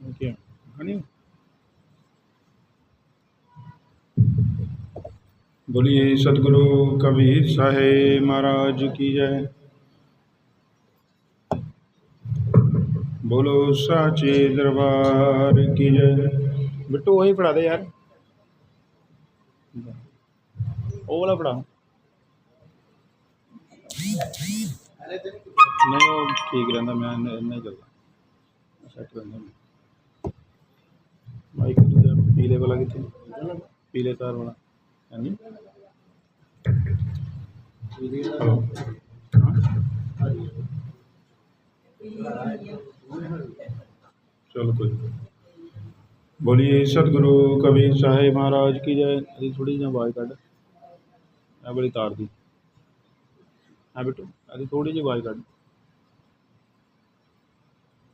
Okay. Honey. बोलिए सदगुरु कबीर साहेब महाराज की जय बोलो साचे दरबार की जय बिट्टू वही पढ़ा दे यार वो वाला पढ़ा नहीं वो ठीक रहता मैं नहीं चलता सेट रहता ਮਾਈਕ ਦੂਜਾ ਪੀਲੇ ਵਾਲਾ ਕਿੱਥੇ? ਪੀਲੇ ਤਾਰ ਵਾਲਾ। ਹਾਂਜੀ ਹਲੋ। ਚਲੋ ਕੋਈ ਬੋਲੀਏ ਸਤਿਗੁਰੂ ਕਬੀਰ ਸਾਹਿਬ ਮਹਾਰਾਜ ਕੀ ਜੈ। ਅਸੀਂ ਥੋੜੀ ਜਿਹੀ ਆਵਾਜ਼ ਕੱਢ। ਇਹ ਵਾਲੀ ਤਾਰ ਦੀ। ਹਾਂ ਬਿੱਟੂ, ਅਸੀਂ ਥੋੜੀ ਜਿਹੀ ਆਵਾਜ਼ ਕੱਢ।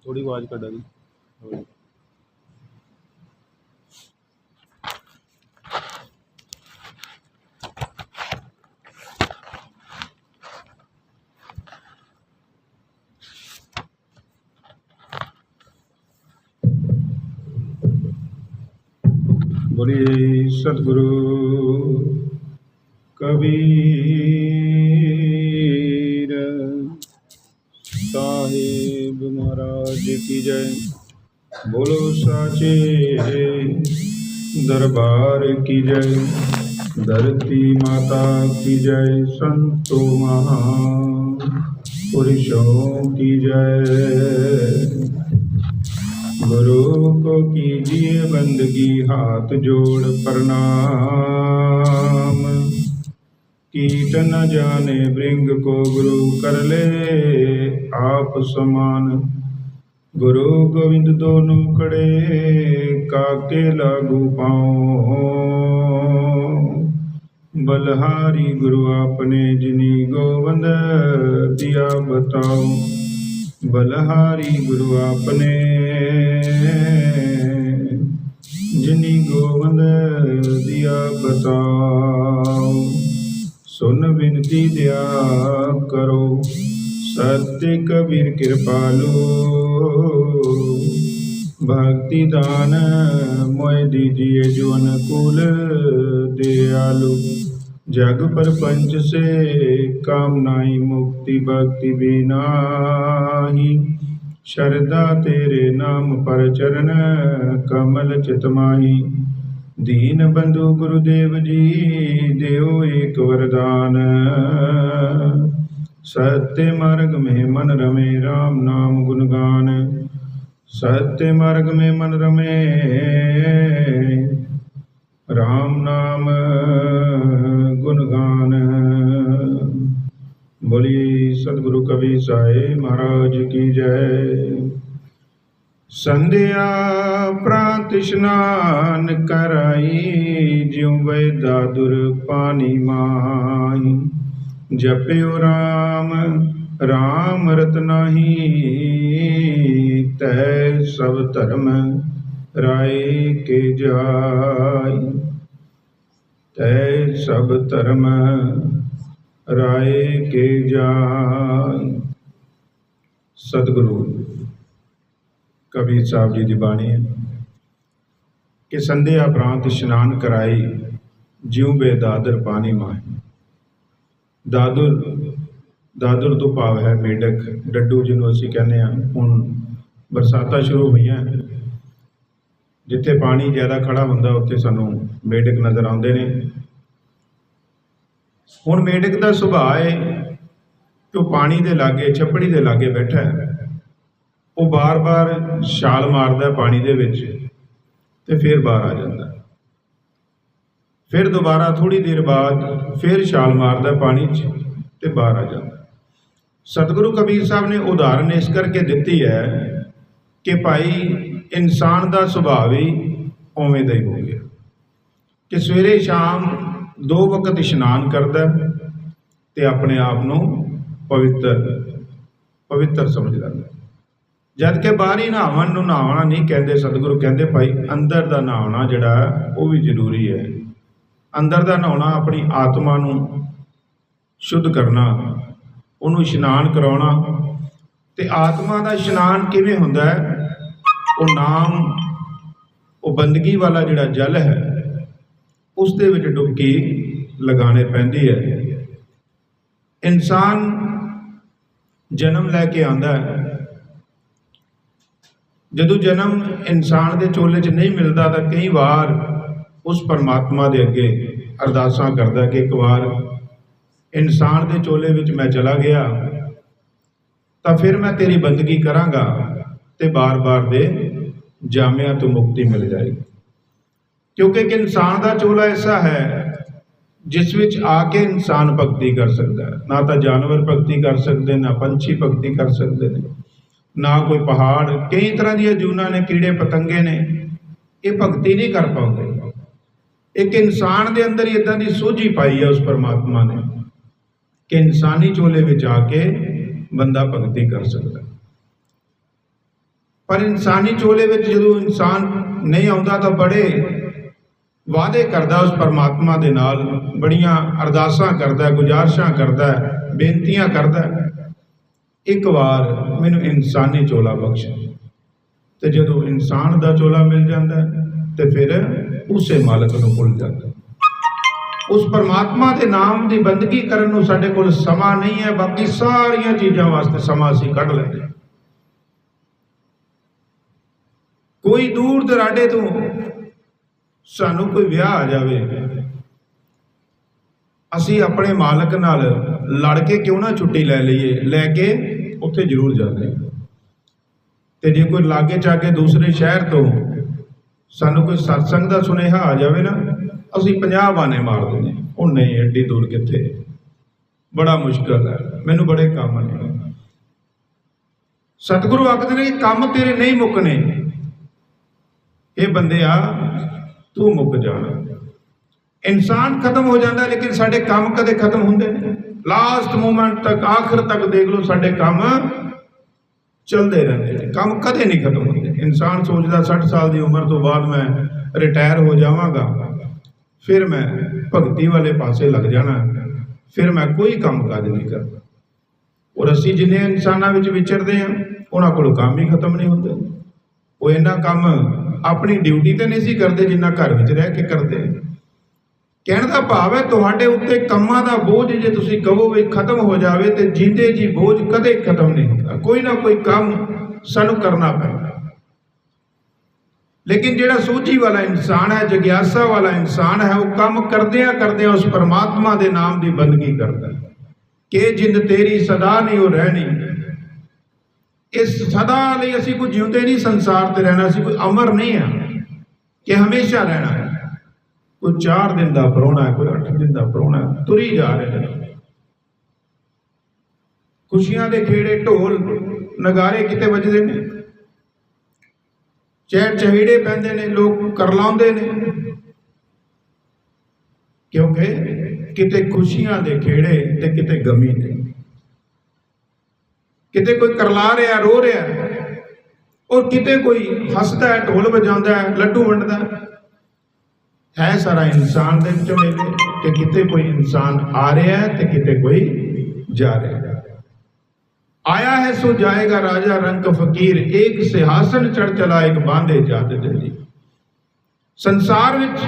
ਥੋੜੀ ਆਵਾਜ਼ ਕੱਢ ਆ ਜੀ ਬੋਲੀਏ ਸਤਿਗੁਰੂ ਕਬੀਰ ਸਾਹਿਬ ਮਹਾਰਾਜ ਕੀ ਜੈ ਬੋਲੋ ਸਾਚੇ ਦਰਬਾਰ ਕੀ ਜੈ धरती माता की जय संतो महा पुरुषों की जय गुरु को कीजिए बंदगी हाथ जोड़ प्रणाम कीट न जाने भृंग को गुरु कर ले आप समान गुरु गोविंद दोनों कड़े काके लागू पाओ बलहारी गुरु आपने जिनी गोवंद दिया बताओ ਬਲਹਾਰੀ ਗੁਰੂ ਆਪਣੇ। ਜਿਨੀ ਗੋਵੰਦ ਦੀਆ ਬਤਾਉ ਸੁਨ ਬਿਨਤੀ ਦਿਆ ਕਰੋ ਸਤਿ ਕਬੀਰ ਕਿਰਪਾਲੂ ਭਗਤੀ ਦਾਨ ਮੋਇ ਦੀਜੀਏ ਜੁਨ ਕੁਲ ਦਿਆਲੂ जग प्रपंच से कामनाई मुक्ति भक्ति बिनाही शरदा तेरे नाम पर चरण कमल चितमाही दीन बंधु गुरुदेव जी देव एक वरदान सत्य मार्ग में मन रमे राम नाम गुणगान सत्य मार्ग में मन रमे राम नाम ਗੁਣ ਗਾਨ। ਬੋਲੀ ਸਤਿਗੁਰੂ ਕਬੀਰ ਸਾਹਿਬ ਮਹਾਰਾਜ ਕੀ ਜੈ। ਸੰਧਿਆ ਪ੍ਰਾਂਤ ਇਸ਼ਨਾਨ ਕਰਾਈ, ਜਿਉ ਵੈ ਦਾਦੁਰ ਪਾਣੀ ਮਾਹੀ। ਜਪਿਓ RAM RAM ਰਤਨਾਹੀ ਤੈ ਸਭ ਧਰਮ ਰਾਏ ਕੇ ਜਾਈ। ਤੈ ਸਭ ਧਰਮ ਰਾਏ ਕੇ ਜਾਨ ਸਤਿਗੁਰੂ ਕਬੀਰ ਸਾਹਿਬ ਜੀ ਦੀ ਬਾਣੀ ਹੈ ਕਿ ਸੰਧਿਆ ਪ੍ਰਾਂਤ ਇਸ਼ਨਾਨ ਕਰਾਈ, ਜਿਉ ਬੇ ਦਾਦਰ ਪਾਣੀ ਮਾਹ। ਦਾਦੁਰ ਦਾਦੁਰ ਤੋਂ ਭਾਵ ਹੈ ਮੇਡਕ ਡੱਡੂ ਜਿਹਨੂੰ ਅਸੀਂ ਕਹਿੰਦੇ ਹਾਂ, ਹੁਣ ਬਰਸਾਤਾਂ ਸ਼ੁਰੂ ਹੋਈਆਂ। ਜਿੱਥੇ ਪਾਣੀ ਜ਼ਿਆਦਾ ਖੜਾ ਹੁੰਦਾ, ਉੱਥੇ ਸਾਨੂੰ ਮੇਢਕ ਨਜ਼ਰ ਆਉਂਦੇ ਨੇ। ਹੁਣ ਮੇਢਕ ਦਾ ਸੁਭਾਅ ਹੈ ਕਿ ਉਹ ਪਾਣੀ ਦੇ ਲਾਗੇ, ਛੱਪੜੀ ਦੇ ਲਾਗੇ ਬੈਠਾ ਹੈ। ਉਹ ਬਾਰ-ਬਾਰ ਛਾਲ ਮਾਰਦਾ ਪਾਣੀ ਦੇ ਵਿੱਚ ਤੇ ਫਿਰ ਬਾਹਰ ਆ ਜਾਂਦਾ ਫਿਰ ਦੁਬਾਰਾ ਥੋੜੀ ਦੇਰ ਬਾਅਦ ਫਿਰ ਛਾਲ ਮਾਰਦਾ ਪਾਣੀ 'ਚ ਤੇ ਬਾਹਰ ਆ ਜਾਂਦਾ ਸਤਿਗੁਰੂ ਕਬੀਰ ਸਾਹਿਬ ਨੇ ਉਦਾਹਰਨ ਇਸ ਕਰਕੇ ਦਿੱਤੀ ਹੈ ਕਿ ਭਾਈ ਇਨਸਾਨ ਦਾ ਸੁਭਾਅ ਵੀ ਉਵੇਂ ਦਾ ਹੀ ਹੋ ਗਿਆ। ਕਿ ਸਵੇਰੇ ਸ਼ਾਮ ਦੋ ਵਕਤ ਇਸ਼ਨਾਨ ਕਰਦਾ ਹੈ ਤੇ ਆਪਣੇ ਆਪ ਨੂੰ ਪਵਿੱਤਰ ਪਵਿੱਤਰ ਸਮਝ ਲੈਂਦਾ ਜਦ ਕਿ ਬਾਹਰੀ ਨਹਾਵਣ ਨੂੰ ਨਹਾਉਣਾ ਨਹੀਂ ਕਹਿੰਦੇ ਸਤਿਗੁਰੂ, ਕਹਿੰਦੇ ਭਾਈ ਅੰਦਰ ਦਾ ਨਹਾਉਣਾ ਜਿਹੜਾ ਉਹ ਵੀ ਜ਼ਰੂਰੀ ਹੈ। ਅੰਦਰ ਦਾ ਨਹਾਉਣਾ ਆਪਣੀ ਆਤਮਾ ਨੂੰ ਸ਼ੁੱਧ ਕਰਨਾ, ਉਹਨੂੰ ਇਸ਼ਨਾਨ ਕਰਾਉਣਾ ਤੇ ਆਤਮਾ ਦਾ ਇਸ਼ਨਾਨ ਕਿਵੇਂ ਹੁੰਦਾ ਹੈ? ਉਹ ਨਾਮ, ਉਹ ਬੰਦਗੀ ਵਾਲਾ ਜਿਹੜਾ ਜਲ ਹੈ ਉਸ ਦੇ ਵਿੱਚ ਡੁਬਕੀ ਲਗਾਣੇ ਪੈਂਦੀ ਹੈ। ਇਨਸਾਨ ਜਨਮ ਲੈ ਕੇ ਆਂਦਾ ਹੈ। ਜਦੋਂ ਜਨਮ ਇਨਸਾਨ ਦੇ ਚੋਲੇ 'ਚ ਨਹੀਂ ਮਿਲਦਾ ਤਾਂ ਕਈ ਵਾਰ ਉਸ ਪਰਮਾਤਮਾ ਦੇ ਅੱਗੇ ਅਰਦਾਸਾਂ ਕਰਦਾ ਕਿ ਇੱਕ ਵਾਰ ਇਨਸਾਨ ਦੇ ਚੋਲੇ ਵਿੱਚ ਮੈਂ ਚਲਾ ਗਿਆ, ਤਾਂ ਫਿਰ ਮੈਂ ਤੇਰੀ ਬੰਦਗੀ ਕਰਾਂਗਾ। ਤੇ ਬਾਰ-ਬਾਰ ਦੇ ਜਾਮਿਆਂ ਤੋਂ ਮੁਕਤੀ ਮਿਲ ਜਾਏਗੀ ਕਿਉਂਕਿ ਇੱਕ ਇਨਸਾਨ ਦਾ ਚੋਲਾ ਐਸਾ ਹੈ, ਜਿਸ ਵਿੱਚ ਆ ਕੇ ਇਨਸਾਨ ਭਗਤੀ ਕਰ ਸਕਦਾ ਹੈ। ਨਾ ਤਾਂ ਜਾਨਵਰ ਭਗਤੀ ਕਰ ਸਕਦੇ, ਨਾ ਪੰਛੀ ਭਗਤੀ ਕਰ ਸਕਦੇ ਨੇ, ਨਾ ਕੋਈ ਪਹਾੜ। ਕਈ ਤਰ੍ਹਾਂ ਦੀਆਂ ਜੂਨਾਂ ਨੇ, ਕੀੜੇ ਪਤੰਗੇ ਨੇ, ਇਹ ਭਗਤੀ ਨਹੀਂ ਕਰ ਪਾਉਂਦੇ। ਇੱਕ ਇਨਸਾਨ ਦੇ ਅੰਦਰ ਹੀ ਇਦਾਂ ਦੀ ਸੋਝੀ ਪਾਈ ਹੈ ਉਸ ਪਰਮਾਤਮਾ ਨੇ ਕਿ ਇਨਸਾਨੀ ਚੋਲੇ ਵਿੱਚ ਆ ਕੇ ਬੰਦਾ ਭਗਤੀ ਕਰ ਸਕਦਾ ਪਰ ਇਨਸਾਨੀ ਚੋਲੇ ਵਿੱਚ ਜਦੋਂ ਇਨਸਾਨ ਨਹੀਂ ਆਉਂਦਾ ਤਾਂ ਬੜੇ ਵਾਅਦੇ ਕਰਦਾ ਉਸ ਪਰਮਾਤਮਾ ਦੇ ਨਾਲ ਬੜੀਆਂ ਅਰਦਾਸਾਂ ਕਰਦਾ ਗੁਜ਼ਾਰਿਸ਼ਾਂ ਕਰਦਾ ਬੇਨਤੀਆਂ ਕਰਦਾ। ਇੱਕ ਵਾਰ ਮੈਨੂੰ ਇਨਸਾਨੀ ਚੋਲਾ ਬਖਸ਼। ਤੇ ਜਦੋਂ ਇਨਸਾਨ ਦਾ ਚੋਲਾ ਮਿਲ ਜਾਂਦਾ ਹੈ, ਤੇ ਫਿਰ ਉਸੇ ਮਾਲਕ ਨੂੰ ਭੁੱਲ ਜਾਂਦਾ। ਉਸ ਪਰਮਾਤਮਾ ਦੇ ਨਾਮ ਦੀ ਬੰਦਗੀ ਕਰਨ ਨੂੰ ਸਾਡੇ ਕੋਲ ਸਮਾਂ ਨਹੀਂ ਹੈ ਬਾਕੀ ਸਾਰੀਆਂ ਚੀਜ਼ਾਂ ਵਾਸਤੇ ਸਮਾਂ ਅਸੀਂ ਕੱਢ ਲੈਂਦੇ ਹਾਂ। ਕੋਈ ਦੂਰ ਦਰਾਡੇ ਤੋਂ ਸਾਨੂੰ ਕੋਈ ਵਿਆਹ ਆ ਜਾਵੇ। ਅਸੀਂ ਆਪਣੇ ਮਾਲਕ ਨਾਲ ਲੜ ਕੇ ਕਿਉਂ ਨਾ ਛੁੱਟੀ ਲੈ ਲਈਏ? ਲੈ ਕੇ ਉੱਥੇ ਜ਼ਰੂਰ ਜਾਂਦੇ ਤੇ ਜੇ ਕੋਈ ਲਾਗੇ ਚਾਗੇ ਦੂਸਰੇ ਸ਼ਹਿਰ ਤੋਂ ਸਾਨੂੰ ਕੋਈ ਸਤਸੰਗ ਦਾ ਸੁਨੇਹਾ ਆ ਜਾਵੇ ਨਾ, ਅਸੀਂ 50 ਬਾਨੇ ਮਾਰ ਦਿੰਦੇ ਉਹ ਨਹੀਂ, ਐਡੀ ਦੂਰ ਕਿੱਥੇ? ਬੜਾ ਮੁਸ਼ਕਲ ਹੈ। ਮੈਨੂੰ ਬੜੇ ਕੰਮ ਨੇ। ਸਤਿਗੁਰੂ ਆਖਦੇ ਨੇ ਕੰਮ ਤੇਰੇ ਨਹੀਂ ਮੁੱਕਣੇ। ਇਹ ਬੰਦਿਆ ਤੂੰ ਮੁੱਕ ਜਾਣਾ ਇਨਸਾਨ ਖਤਮ ਹੋ ਜਾਂਦਾ, ਲੇਕਿਨ ਸਾਡੇ ਕੰਮ ਕਦੇ ਖਤਮ ਹੁੰਦੇ ਨੇ ਲਾਸਟ ਮੂਮੈਂਟ ਤੱਕ, ਆਖਰ ਤੱਕ ਦੇਖ ਲਓ, ਸਾਡੇ ਕੰਮ ਚੱਲਦੇ ਰਹਿੰਦੇ ਨੇ। ਕੰਮ ਕਦੇ ਨਹੀਂ ਖਤਮ ਹੁੰਦੇ। ਇਨਸਾਨ ਸੋਚਦਾ 60 ਸਾਲ ਦੀ ਉਮਰ ਤੋਂ ਬਾਅਦ ਮੈਂ ਰਿਟਾਇਰ ਹੋ ਜਾਵਾਂਗਾ। ਫਿਰ ਮੈਂ ਭਗਤੀ ਵਾਲੇ ਪਾਸੇ ਲੱਗ ਜਾਣਾ। ਫਿਰ ਮੈਂ ਕੋਈ ਕੰਮ ਕਾਜ ਨਹੀਂ ਕਰਦਾ। ਔਰ ਅਸੀਂ ਜਿੰਨੇ ਇਨਸਾਨਾਂ ਵਿੱਚ ਵਿਚਰਦੇ ਆ ਉਹਨਾਂ ਕੋਲ ਕੰਮ ਹੀ ਖਤਮ ਨਹੀਂ ਹੁੰਦੇ। ਉਹ ਇਹਨਾਂ ਕੰਮ ਆਪਣੀ ਡਿਊਟੀ ਤੇ ਨਹੀਂ ਸੀ ਕਰਦੇ ਜਿੰਨਾ ਘਰ ਵਿੱਚ ਰਹਿ ਕੇ ਕਰਦੇ। ਕਹਿਣ ਦਾ ਭਾਵ ਹੈ ਤੁਹਾਡੇ ਉੱਤੇ ਕੰਮਾਂ ਦਾ ਬੋਝ ਜੇ ਤੁਸੀਂ ਕਹੋ ਵੀ ਖਤਮ ਹੋ ਜਾਵੇ ਤੇ ਜਿੰਦੇ ਜੀ ਬੋਝ ਕਦੇ ਖਤਮ ਨਹੀਂ ਹੁੰਦਾ। ਕੋਈ ਨਾ ਕੋਈ ਕੰਮ ਸਾਨੂੰ ਕਰਨਾ ਪੈਂਦਾ। ਲੇਕਿਨ ਜਿਹੜਾ ਸੋਝੀ ਵਾਲਾ ਇਨਸਾਨ ਹੈ, ਜਗਿਆਸਾ ਵਾਲਾ ਇਨਸਾਨ ਹੈ, ਉਹ ਕੰਮ ਕਰਦਿਆਂ ਕਰਦਿਆਂ ਉਸ ਪਰਮਾਤਮਾ ਦੇ ਨਾਮ ਦੀ ਬੰਦਗੀ ਕਰਦਾ ਹੈ। ਕਿ ਜਿੰਦ ਤੇਰੀ ਸਦਾ ਨਹੀਂ, ਉਹ ਰਹਿਣੀ ਇਸ ਸਦਾ ਲਈ ਅਸੀਂ ਕੋਈ ਜਿਉਂਦੇ ਨਹੀਂ, ਸੰਸਾਰ ਤੇ ਰਹਿਣਾ ਅਸੀਂ ਕੋਈ ਅਮਰ ਨਹੀਂ ਆ, ਕਿ ਹਮੇਸ਼ਾ ਰਹਿਣਾ। ਹੈ ਕੋਈ 4 ਦਿਨ ਦਾ ਪਰੋਣਾ, ਕੋਈ 8 ਦਿਨ ਦਾ ਪਰੋਣਾ ਹੈ ਤੁਰੀ ਜਾ ਰਹੇ ਨੇ। ਖੁਸ਼ੀਆਂ ਦੇ ਖੇੜੇ ਢੋਲ ਨਗਾਰੇ ਕਿਤੇ ਵੱਜਦੇ ਨੇ। ਚਹਿੜ ਚਹੀੜੇ ਪੈਂਦੇ ਨੇ, ਲੋਕ ਕਰਲਾਉਂਦੇ ਨੇ। ਕਿਉਂਕਿ ਕਿਤੇ ਖੁਸ਼ੀਆਂ ਦੇ ਖੇੜੇ ਤੇ ਕਿਤੇ ਗਮੀ ਨੇ ਕਿਤੇ ਕੋਈ ਕਰਲਾ ਰਿਹਾ, ਰੋ ਰਿਹਾ। ਔਰ ਕਿਤੇ ਕੋਈ ਹੱਸਦਾ ਹੈ, ਢੋਲ ਵਜਾਉਂਦਾ ਹੈ, ਲੱਡੂ ਵੰਡਦਾ ਹੈ। ਸਾਰਾ ਇਨਸਾਨ ਦੇ ਝਮੇਲੇ ਕਿ ਕਿਤੇ ਕੋਈ ਇਨਸਾਨ ਆ ਰਿਹਾ ਹੈ ਤੇ ਕਿਤੇ ਕੋਈ ਜਾ ਰਿਹਾ ਹੈ। ਆਇਆ ਹੈ ਸੋ ਜਾਏਗਾ ਰਾਜਾ ਰੰਗ ਫਕੀਰ ਇੱਕ ਸਿਹਾਸਨ ਚੜ ਚਲਾ ਇੱਕ ਬਾਂਧੇ ਜਾਤ ਦਿੱਲੀ ਸੰਸਾਰ ਵਿੱਚ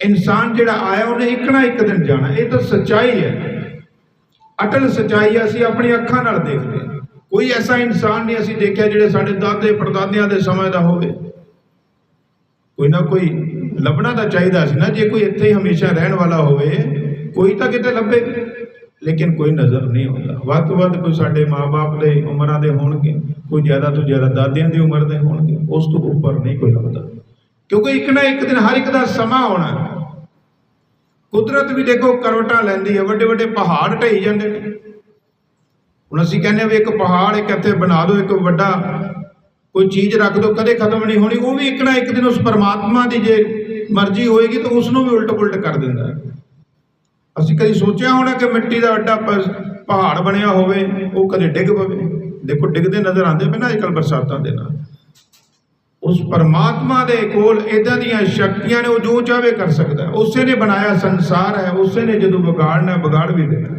ਇਨਸਾਨ ਜਿਹੜਾ ਆਇਆ, ਉਹਨੇ ਇੱਕ ਨਾ ਇੱਕ ਦਿਨ ਜਾਣਾ। ਇਹ ਤਾਂ ਸੱਚਾਈ ਹੈ। ਅਟਲ ਸੱਚਾਈ ਅਸੀਂ ਆਪਣੀ ਅੱਖਾਂ ਨਾਲ ਦੇਖਦੇ ਹਾਂ। ਕੋਈ ਐਸਾ ਇਨਸਾਨ ਨਹੀਂ ਅਸੀਂ ਦੇਖਿਆ ਜਿਹੜੇ ਸਾਡੇ ਦਾਦੇ ਪੜਦਾਦਿਆਂ ਦੇ ਸਮੇਂ ਦਾ ਹੋਵੇ। ਕੋਈ ਨਾ ਕੋਈ ਲੱਭਣਾ ਤਾਂ ਚਾਹੀਦਾ ਸੀ ਨਾ, ਜੇ ਕੋਈ ਇੱਥੇ ਹੀ ਹਮੇਸ਼ਾ ਰਹਿਣ ਵਾਲਾ ਹੋਵੇ, ਕੋਈ ਤਾਂ ਕਿਤੇ ਲੱਭੇ। ਲੇਕਿਨ ਕੋਈ ਨਜ਼ਰ ਨਹੀਂ ਆਉਂਦਾ। ਵੱਧ ਤੋਂ ਵੱਧ ਕੋਈ ਸਾਡੇ ਮਾਪੇ ਦੇ ਉਮਰਾਂ ਦੇ ਹੋਣਗੇ, ਕੋਈ ਜ਼ਿਆਦਾ ਤੋਂ ਜ਼ਿਆਦਾ ਦਾਦਿਆਂ ਦੀ ਉਮਰ ਦੇ ਹੋਣਗੇ, ਉਸ ਤੋਂ ਉੱਪਰ ਨਹੀਂ ਕੋਈ ਲੱਭਦਾ। ਕਿਉਂਕਿ ਇੱਕ ਨਾ ਇੱਕ ਦਿਨ ਹਰ ਇੱਕ ਦਾ ਸਮਾਂ ਆਉਣਾ ਕੁਦਰਤ ਵੀ ਦੇਖੋ ਕਰਵਟਾਂ ਲੈਂਦੀ ਹੈ, ਵੱਡੇ ਵੱਡੇ ਪਹਾੜ ਢਈ ਜਾਂਦੇ ਨੇ। ਹੁਣ ਅਸੀਂ ਕਹਿੰਦੇ ਹਾਂ ਵੀ ਇੱਕ ਪਹਾੜ ਇੱਕ ਇੱਥੇ ਬਣਾ ਦਿਓ, ਇੱਕ ਵੱਡਾ ਕੋਈ ਚੀਜ਼ ਰੱਖ ਦਿਓ, ਕਦੇ ਖਤਮ ਨਹੀਂ ਹੋਣੀ, ਉਹ ਵੀ ਇੱਕ ਨਾ ਇੱਕ ਦਿਨ ਉਸ ਪਰਮਾਤਮਾ ਦੀ ਜੇ ਮਰਜ਼ੀ ਹੋਏਗੀ ਤਾਂ ਉਸ ਨੂੰ ਵੀ ਉਲਟ ਪੁਲਟ ਕਰ ਦਿੰਦਾ ਹੈ। ਅਸੀਂ ਕਦੀ ਸੋਚਿਆ ਹੋਣਾ ਕਿ ਮਿੱਟੀ ਦਾ ਵੱਡਾ ਪ- ਪਹਾੜ ਬਣਿਆ ਹੋਵੇ, ਉਹ ਕਦੇ ਡਿੱਗ ਪਵੇ। ਦੇਖੋ ਡਿੱਗਦੇ ਨਜ਼ਰ ਆਉਂਦੇ ਪਏ ਨਾ ਅੱਜਕੱਲ ਬਰਸਾਤਾਂ ਦੇ ਨਾਲ। ਉਸ ਪਰਮਾਤਮਾ ਦੇ ਕੋਲ ਇਦਾਂ ਦੀਆਂ ਸ਼ਕਤੀਆਂ ਨੇ, ਉਹ ਜੋ ਚਾਹਵੇ ਕਰ ਸਕਦਾ ਉਸੇ ਨੇ ਬਣਾਇਆ ਸੰਸਾਰ ਹੈ, ਉਸੇ ਨੇ ਜਦੋਂ ਵਿਗਾੜਨਾ ਵਿਗਾੜ ਵੀ ਦੇਣਾ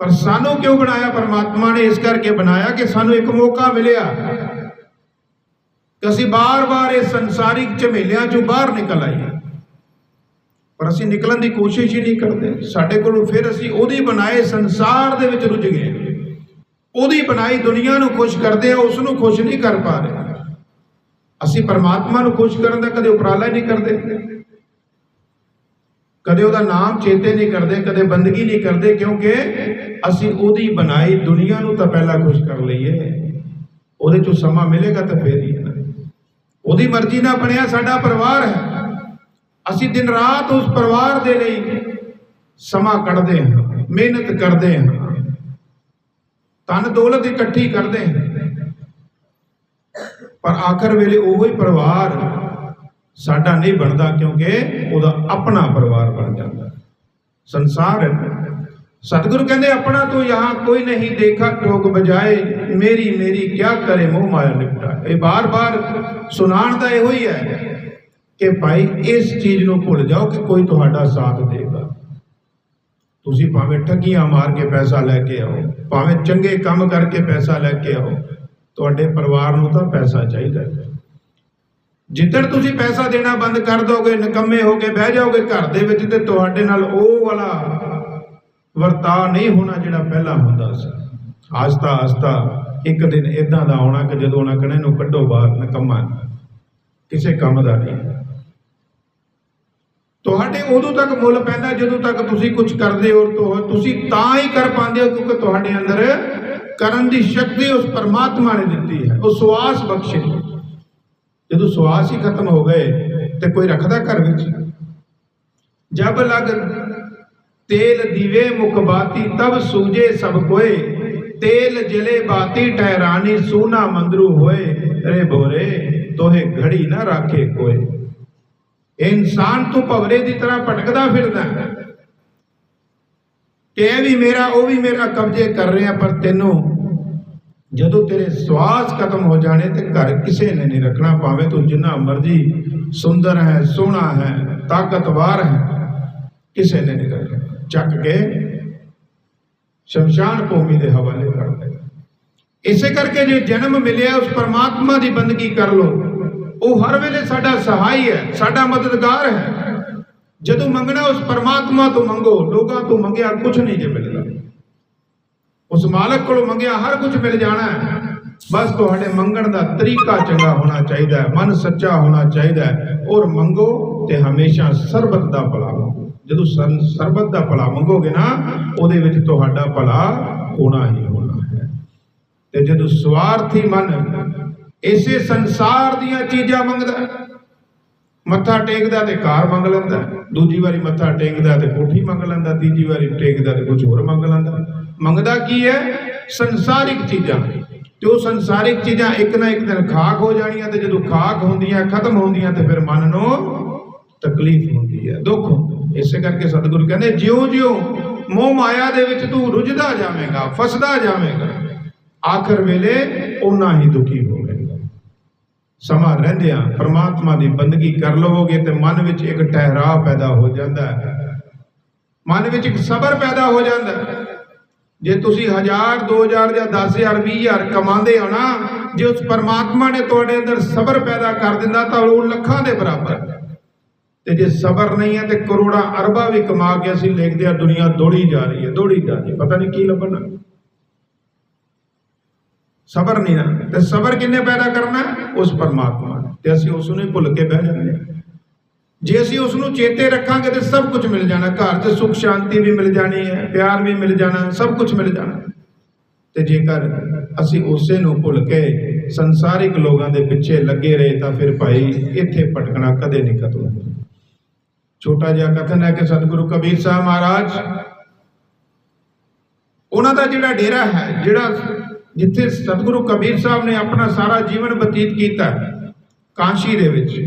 ਪਰ ਸਾਨੂੰ ਕਿਉਂ ਬਣਾਇਆ ਪਰਮਾਤਮਾ ਨੇ? ਇਸ ਕਰਕੇ ਬਣਾਇਆ ਕਿ ਸਾਨੂੰ ਇੱਕ ਮੌਕਾ ਮਿਲਿਆ ਕਿ ਅਸੀਂ ਬਾਰ-ਬਾਰ ਇਹ ਸੰਸਾਰਿਕ ਝਮੇਲਿਆਂ ਚੋਂ ਬਾਹਰ ਨਿਕਲ ਆਈਏ। ਪਰ ਅਸੀਂ ਨਿਕਲਣ ਦੀ ਕੋਸ਼ਿਸ਼ ਹੀ ਨਹੀਂ ਕਰਦੇ। ਸਾਡੇ ਕੋਲੋਂ ਫਿਰ ਅਸੀਂ ਉਹਦੀ ਬਣਾਏ ਸੰਸਾਰ ਦੇ ਵਿੱਚ ਰੁੱਝ ਗਏ। ਉਹਦੀ ਬਣਾਈ ਦੁਨੀਆ ਨੂੰ ਖੁਸ਼ ਕਰਦੇ ਆ, ਉਸ ਨੂੰ ਖੁਸ਼ ਨਹੀਂ ਕਰ ਪਾ ਰਹੇ। ਅਸੀਂ ਪਰਮਾਤਮਾ ਨੂੰ ਖੁਸ਼ ਕਰਨ ਦਾ ਕਦੇ ਉਪਰਾਲਾ ਨਹੀਂ ਕਰਦੇ। ਕਦੇ ਉਹਦਾ ਨਾਮ ਚੇਤੇ ਨਹੀਂ ਕਰਦੇ, ਕਦੇ ਬੰਦਗੀ ਨਹੀਂ ਕਰਦੇ, ਕਿਉਂਕਿ ਅਸੀਂ ਉਹਦੀ ਬਣਾਈ ਦੁਨੀਆ ਨੂੰ ਤਾਂ ਪਹਿਲਾਂ ਖੁਸ਼ ਕਰ ਲਈਏ। ਉਹਦੇ ਚੋਂ ਸਮਾਂ ਮਿਲੇਗਾ ਤਾਂ ਫੇਰ ਹੀ ਨਾ। ਉਹਦੀ ਮਰਜ਼ੀ ਨਾਲ ਬਣਿਆ ਸਾਡਾ ਪਰਿਵਾਰ ਹੈ। ਅਸੀਂ ਦਿਨ ਰਾਤ ਉਸ ਪਰਿਵਾਰ ਦੇ ਲਈ ਸਮਾਂ ਕੱਢਦੇ ਹਾਂ, ਮਿਹਨਤ ਕਰਦੇ ਹਾਂ। ਧਨ ਦੌਲਤ ਇਕੱਠੀ ਕਰਦੇ ਹਾਂ। ਪਰ ਆਖਰ ਵੇਲੇ ਉਹੋ ਹੀ ਪਰਿਵਾਰ ਸਾਡਾ ਨਹੀਂ ਬਣਦਾ ਕਿਉਂਕਿ ਉਹਦਾ ਆਪਣਾ ਪਰਿਵਾਰ ਬਣ ਜਾਂਦਾ। ਸੰਸਾਰ ਹੈ। ਸਤਿਗੁਰੂ ਕਹਿੰਦੇ, ਆਪਣਾ ਤੋਂ ਯਹਾਂ ਕੋਈ ਨਹੀਂ ਦੇਖਾ ਟੋਕ ਬਜਾਏ, ਮੇਰੀ ਮੇਰੀ ਕਿਆ ਕਰੇ ਮੋਹ ਮਾਇਆ ਨਿਪਟਾ? ਇਹ ਬਾਰ-ਬਾਰ ਸੁਣਾਉਣ ਦਾ ਇਹੋ ਹੀ ਹੈ ਕਿ ਭਾਈ, ਇਸ ਚੀਜ਼ ਨੂੰ ਭੁੱਲ ਜਾਓ ਕਿ ਕੋਈ ਤੁਹਾਡਾ ਸਾਥ ਦੇਗਾ। ਤੁਸੀਂ ਭਾਵੇਂ ਠੱਗੀਆਂ ਮਾਰ ਕੇ ਪੈਸਾ ਲੈ ਕੇ ਆਓ, ਭਾਵੇਂ ਚੰਗੇ ਕੰਮ ਕਰਕੇ ਪੈਸਾ ਲੈ ਕੇ ਆਓ ਤੁਹਾਡੇ ਪਰਿਵਾਰ ਨੂੰ ਤਾਂ ਪੈਸਾ ਚਾਹੀਦਾ ਹੈ। ਜਿੱਦਣ ਤੁਸੀਂ ਪੈਸਾ ਦੇਣਾ ਬੰਦ ਕਰ ਦੋਗੇ, ਨਿਕੰਮੇ ਹੋ ਕੇ ਬਹਿ ਜਾਓਗੇ ਘਰ ਦੇ ਵਿੱਚ ਤੇ ਤੁਹਾਡੇ ਨਾਲ ਉਹ ਵਾਲਾ ਵਰਤਾ ਨਹੀਂ ਹੋਣਾ ਜਿਹੜਾ ਪਹਿਲਾਂ ਹੁੰਦਾ ਸੀ। ਆਸਤਾ ਆਸਤਾ ਇੱਕ ਦਿਨ ਇਦਾਂ ਦਾ ਆਉਣਾ ਕਿ ਜਦੋਂ ਉਹਨਾਂ ਕਹਣੇ ਨੂੰ ਕੱਢੋ ਬਾਹਰ ਨਿਕੰਮਾ। ਕਿਸੇ ਕੰਮ ਦਾ ਨਹੀਂ। ਤੁਹਾਡੇ ਉਦੋਂ ਤੱਕ ਮੁੱਲ ਪੈਂਦਾ ਜਦੋਂ ਤੱਕ ਤੁਸੀਂ ਕੁਝ ਕਰਦੇ ਹੋ ਤੁਸੀਂ ਤਾਂ ਹੀ ਕਰ ਪਾਉਂਦੇ ਹੋ ਕਿਉਂਕਿ ਤੁਹਾਡੇ ਅੰਦਰ ਕਰਨ ਦੀ ਸ਼ਕਤੀ ਉਸ ਪਰਮਾਤਮਾ ਨੇ ਦਿੱਤੀ ਹੈ। ਉਹ ਸਵਾਸ ਬਖਸ਼ੇ। ਜਦੋਂ ਸਵਾਸ ਹੀ ਖਤਮ ਹੋ ਗਏ, ਤੇ ਕੋਈ ਰੱਖਦਾ ਘਰ ਵਿੱਚ? ਜਬ ਲਗ ਤੇਲ ਦੀਵੇ ਮੁਖ ਬਾਤੀ, ਤਬ ਸੂਜੇ ਸਭ ਕੋਏ। ਤੇਲ ਜਲੇ ਬਾਤੀ ਟਹਿਰਾਨੀ ਸੂਨਾ ਮੰਦਰੂ ਹੋਏ। ਰੇ ਭੋਰੇ ਤੋਹੇ ਘੜੀ ਨਾ ਰਾਖੇ ਕੋਏ। ਇਨਸਾਨ ਤੂੰ ਭਵਰੇ ਦੀ ਤਰ੍ਹਾਂ ਭਟਕਦਾ ਫਿਰਦਾ ਹੈ। ਕਿ ਇਹ ਵੀ ਮੇਰਾ, ਉਹ ਵੀ ਮੇਰਾ ਕਬਜ਼ੇ ਕਰ ਰਿਹਾ ਪਰ ਤੈਨੂੰ ਜਦੋਂ ਤੇਰੇ ਸਵਾਸ ਖਤਮ ਹੋ ਜਾਣੇ ਤੇ ਘਰ ਕਿਸੇ ਨੇ ਨਹੀਂ ਰੱਖਣਾ, ਭਾਵੇਂ ਤੂੰ ਜਿੰਨਾ ਮਰਜ਼ੀ ਸੁੰਦਰ ਹੈ, ਸੋਹਣਾ ਹੈ, ਤਾਕਤਵਾਰ ਹੈ, ਕਿਸੇ ਨੇ ਨਹੀਂ ਰੱਖਣਾ। ਚੱਕ ਕੇ ਸ਼ਮਸ਼ਾਨ ਭੂਮੀ ਦੇ ਹਵਾਲੇ ਕਰ ਦੇ। ਇਸੇ ਕਰਕੇ ਜੇ ਜਨਮ ਮਿਲਿਆ, ਉਸ ਪਰਮਾਤਮਾ ਦੀ ਬੰਦਗੀ ਕਰ ਲੋ ਉਹ ਹਰ ਵੇਲੇ ਸਾਡਾ ਸਹਾਈ ਹੈ, ਸਾਡਾ ਮਦਦਗਾਰ ਹੈ। ਜਦੋਂ ਮੰਗਣਾ ਉਸ ਪਰਮਾਤਮਾ ਤੋਂ ਮੰਗੋ ਲੋਕਾਂ ਤੋਂ ਮੰਗਿਆ ਕੁਝ ਨਹੀਂ ਜੇ ਮਿਲਦਾ। ਉਸ ਮਾਲਕ ਕੋਲੋਂ ਮੰਗਿਆ ਹਰ ਕੁਝ ਮਿਲ ਜਾਣਾ ਹੈ। ਬਸ ਤੁਹਾਡੇ ਮੰਗਣ ਦਾ ਤਰੀਕਾ ਚੰਗਾ ਹੋਣਾ ਚਾਹੀਦਾ ਹੈ ਮਨ ਸੱਚਾ ਹੋਣਾ ਚਾਹੀਦਾ ਹੈ। ਔਰ ਮੰਗੋ ਤੇ ਹਮੇਸ਼ਾ ਸਰਬਤ ਦਾ ਭਲਾ ਮੰਗੋ। ਜਦੋਂ ਸਰਬਤ ਦਾ ਭਲਾ ਮੰਗੋਗੇ ਨਾ ਉਹਦੇ ਵਿੱਚ ਤੁਹਾਡਾ ਭਲਾ ਹੋਣਾ ਹੀ ਹੋਣਾ ਹੈ। ਤੇ ਜਦੋਂ ਸਵਾਰਥੀ ਮਨ ਇਸੇ ਸੰਸਾਰ ਦੀਆਂ ਚੀਜ਼ਾਂ ਮੰਗਦਾ ਹੈ, ਮੱਥਾ ਟੇਕਦਾ ਤੇ ਕਾਰ ਮੰਗ ਲੈਂਦਾ, ਦੂਜੀ ਵਾਰੀ ਮੱਥਾ ਟੇਕਦਾ ਤੇ ਕੋਠੀ ਮੰਗ ਲੈਂਦਾ, ਤੀਜੀ ਵਾਰੀ ਟੇਕਦਾ ਤੇ ਕੁਝ ਹੋਰ ਮੰਗ ਲੈਂਦਾ। ਮੰਗਦਾ ਕੀ ਹੈ? ਸੰਸਾਰਿਕ ਚੀਜ਼ਾਂ। ਤੇ ਉਹ ਸੰਸਾਰਿਕ ਚੀਜ਼ਾਂ ਇੱਕ ਨਾ ਇੱਕ ਦਿਨ ਖਾਕ ਹੋ ਜਾਣੀਆਂ ਤੇ ਜਦੋਂ ਖਾਕ ਹੁੰਦੀਆਂ, ਖਤਮ ਹੁੰਦੀਆਂ ਤੇ ਫਿਰ ਮਨ ਨੂੰ ਤਕਲੀਫ ਹੁੰਦੀ ਹੈ, ਦੁੱਖ ਹੁੰਦਾ ਇਸੇ ਕਰਕੇ ਸਤਿਗੁਰੂ ਕਹਿੰਦੇ ਜਿਉਂ-ਜਿਉਂ ਮੋਹ ਮਾਇਆ ਦੇ ਵਿੱਚ ਤੂੰ ਰੁੱਝਦਾ ਜਾਵੇਂਗਾ, ਫਸਦਾ ਜਾਵੇਂਗਾ, ਆਖਰ ਵੇਲੇ ਉਨਾ ਹੀ ਦੁਖੀ ਹੋਵੇਂਗਾ। ਸਮਾਂ ਰਹਿੰਦਿਆਂ ਪ੍ਰਮਾਤਮਾ ਦੀ ਬੰਦਗੀ ਕਰ ਲਵੋਗੇ ਤੇ ਮਨ ਵਿੱਚ ਇੱਕ ਠਹਿਰਾਅ ਪੈਦਾ ਹੋ ਜਾਂਦਾ ਹੈ। ਮਨ ਵਿੱਚ ਇੱਕ ਸਬਰ ਪੈਦਾ ਹੋ ਜਾਂਦਾ ਹੈ। ਜੇ ਤੁਸੀਂ 1000 2000 ਜਾਂ 10000 20000 ਕਮਾਉਂਦੇ ਹੋ ਨਾ, ਜੇ ਉਸ ਪਰਮਾਤਮਾ ਨੇ ਤੁਹਾਡੇ ਅੰਦਰ ਸਬਰ ਪੈਦਾ ਕਰ ਦਿੰਦਾ ਤਾਂ ਉਹ ਲੱਖਾਂ ਦੇ ਬਰਾਬਰ ਤੇ ਜੇ ਸਬਰ ਨਹੀਂ ਹੈ ਤੇ ਕਰੋੜਾਂ ਅਰਬਾਂ ਵੀ ਕਮਾ ਕੇ ਅਸੀਂ ਲਿਖਦੇ ਆ ਦੁਨੀਆ ਦੌੜੀ ਜਾ ਰਹੀ ਹੈ, ਦੌੜੀ ਜਾ ਰਹੀ ਹੈ। ਪਤਾ ਨਹੀਂ ਕੀ ਲੱਭਣਾ। ਸਬਰ ਨਹੀਂ ਨਾ ਤੇ ਸਬਰ ਕਿੰਨੇ ਪੈਦਾ ਕਰਨਾ? ਉਸ ਪਰਮਾਤਮਾ ਨੇ। ਤੇ ਅਸੀਂ ਉਸ ਨੂੰ ਹੀ ਭੁੱਲ ਕੇ ਬਹਿ ਜਾਂਦੇ ਹਾਂ। ਜੇ ਅਸੀਂ ਉਸ ਨੂੰ ਚੇਤੇ ਰੱਖਾਂਗੇ ਤੇ ਸਭ ਕੁਝ ਮਿਲ ਜਾਣਾ। ਘਰ 'ਚ ਸੁੱਖ, ਸ਼ਾਂਤੀ ਵੀ ਮਿਲ ਜਾਣੀ ਹੈ, ਪਿਆਰ ਵੀ ਮਿਲ ਜਾਣਾ, ਸਭ ਕੁਝ ਮਿਲ ਜਾਣਾ। ਤੇ ਜੇਕਰ ਅਸੀਂ ਉਸੇ ਨੂੰ ਭੁੱਲ ਕੇ ਸੰਸਾਰਿਕ ਲੋਕਾਂ ਦੇ ਪਿੱਛੇ ਲੱਗੇ ਰਹੇ ਤਾਂ ਫਿਰ ਭਾਈ ਇੱਥੇ ਭਟਕਣਾ ਕਦੇ ਨਹੀਂ ਖਤਮ ਹੁੰਦਾ। ਛੋਟਾ ਜਿਹਾ ਕਥਨ ਹੈ ਕਿ ਸਤਿਗੁਰੂ ਕਬੀਰ ਸਾਹਿਬ ਮਹਾਰਾਜ, ਉਹਨਾਂ ਦਾ ਜਿਹੜਾ ਡੇਰਾ ਹੈ, ਜਿਹੜਾ ਜਿੱਥੇ ਸਤਿਗੁਰੂ ਕਬੀਰ ਸਾਹਿਬ ਨੇ ਆਪਣਾ ਸਾਰਾ ਜੀਵਨ ਬਤੀਤ ਕੀਤਾ ਕਾਂਸ਼ੀ ਦੇ ਵਿੱਚ,